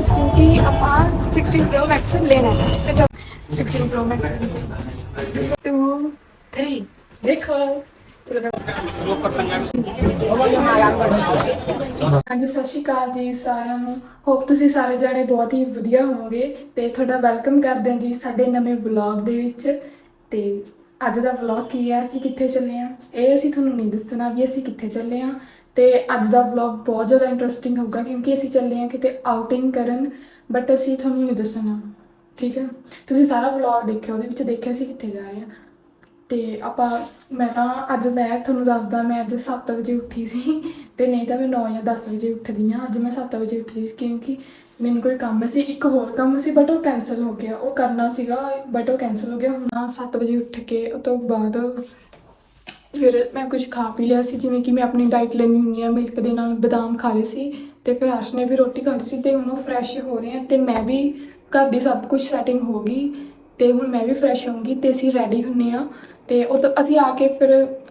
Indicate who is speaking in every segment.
Speaker 1: Max ਕਿਉਂਕਿ ਆਪਾਂ 16 Pro Max ਲੈਣਾ ਹੈ ਤੇ ਚਲੋ 16 Pro Max 2 3 ਦੇਖੋ ਹਾਂਜੀ, ਸਤਿ ਸ਼੍ਰੀ ਅਕਾਲ ਜੀ ਸਾਰਿਆਂ ਨੂੰ। ਹੋਪ ਤੁਸੀਂ ਸਾਰੇ ਜਾਣੇ ਬਹੁਤ ਹੀ ਵਧੀਆ ਹੋਵੋਗੇ ਤੇ ਤੁਹਾਡਾ ਵੈਲਕਮ ਕਰਦੇ ਹਾਂ ਜੀ ਸਾਡੇ ਨਵੇਂ ਵਲੌਗ ਦੇ ਵਿੱਚ। ਤੇ ਅੱਜ ਦਾ ਵਲੌਗ ਕੀ ਹੈ? ਅਸੀਂ ਕਿੱਥੇ ਚੱਲੇ ਹਾਂ? ਇਹ ਅਸੀਂ ਤੁਹਾਨੂੰ ਨਹੀਂ ਦੱਸਣਾ ਵੀ ਅਸੀਂ ਕਿੱਥੇ ਚੱਲੇ ਹਾਂ। ਤੇ ਅੱਜ ਦਾ ਵਲੌਗ ਬਹੁਤ ਜ਼ਿਆਦਾ ਇੰਟਰਸਟਿੰਗ ਹੋਊਗਾ ਕਿਉਂਕਿ ਅਸੀਂ ਚੱਲੇ ਹਾਂ ਕਿਤੇ ਆਊਟਿੰਗ ਕਰਨ ਬਟ ਅਸੀਂ ਤੁਹਾਨੂੰ ਨਹੀਂ ਦੱਸਣਾ, ਠੀਕ ਹੈ? ਤੁਸੀਂ ਸਾਰਾ ਵਲੌਗ ਦੇਖਿਓ ਉਹਦੇ ਵਿੱਚ ਦੇਖਿਆ ਅਸੀਂ ਕਿੱਥੇ ਜਾ ਰਹੇ ਹਾਂ? ਤੇ ਆਪਾਂ, ਮੈਂ ਤਾਂ ਅੱਜ ਮੈਂ ਤੁਹਾਨੂੰ ਦੱਸਦਾ, ਮੈਂ ਅੱਜ 7 ਵਜੇ ਉੱਠੀ ਸੀ ਤੇ ਨਹੀਂ ਤਾਂ ਮੈਂ 9 ਜਾਂ 10 ਵਜੇ ਉੱਠਦੀ ਹਾਂ, ਅੱਜ ਮੈਂ 7 ਵਜੇ ਉੱਠੀ ਸੀ ਕਿਉਂਕਿ ਮੈਨੂੰ ਕੋਈ ਕੰਮ ਸੀ, ਇੱਕ ਹੋਰ ਕੰਮ ਸੀ ਬਟ ਉਹ ਕੈਨਸਲ ਹੋ ਗਿਆ, ਉਹ ਕਰਨਾ ਸੀਗਾ ਬਟ ਉਹ ਕੈਨਸਲ ਹੋ ਗਿਆ, ਹੁਣ 7 ਵਜੇ ਉੱਠ ਕੇ, ਉਹ ਤੋਂ ਬਾਅਦ ਫਿਰ ਮੈਂ ਕੁਝ ਖਾ ਪੀ ਲਿਆ ਸੀ, ਜਿਵੇਂ ਕਿ ਮੈਂ ਆਪਣੀ ਡਾਈਟ ਲੈਣੀ ਹੁੰਦੀ ਆ ਮਿਲਕ ਦੇ ਨਾਲ ਬਦਾਮ ਖਾ ਲਏ ਸੀ ਤੇ ਫਿਰ ਅਰਸ਼ ਨੇ ਵੀ ਰੋਟੀ ਖਾ ਲਈ ਸੀ ਤੇ ਹੁਣ ਉਹ ਫਰੈਸ਼ ਹੋ ਰਹੇ ਆ ਤੇ ਮੈਂ ਵੀ ਘਰ ਦੀ ਸਭ ਕੁਝ ਸੈਟਿੰਗ ਹੋ ਗਈ ਤੇ ਹੁਣ ਮੈਂ ਵੀ ਫਰੈਸ਼ ਹੋਊਂਗੀ ਤੇ ਅਸੀਂ ਰੈਡੀ ਹੁੰਨੇ ਆ ਤੇ ਉਹ ਤੋਂ ਅਸੀਂ ਆ ਕੇ ਫਿਰ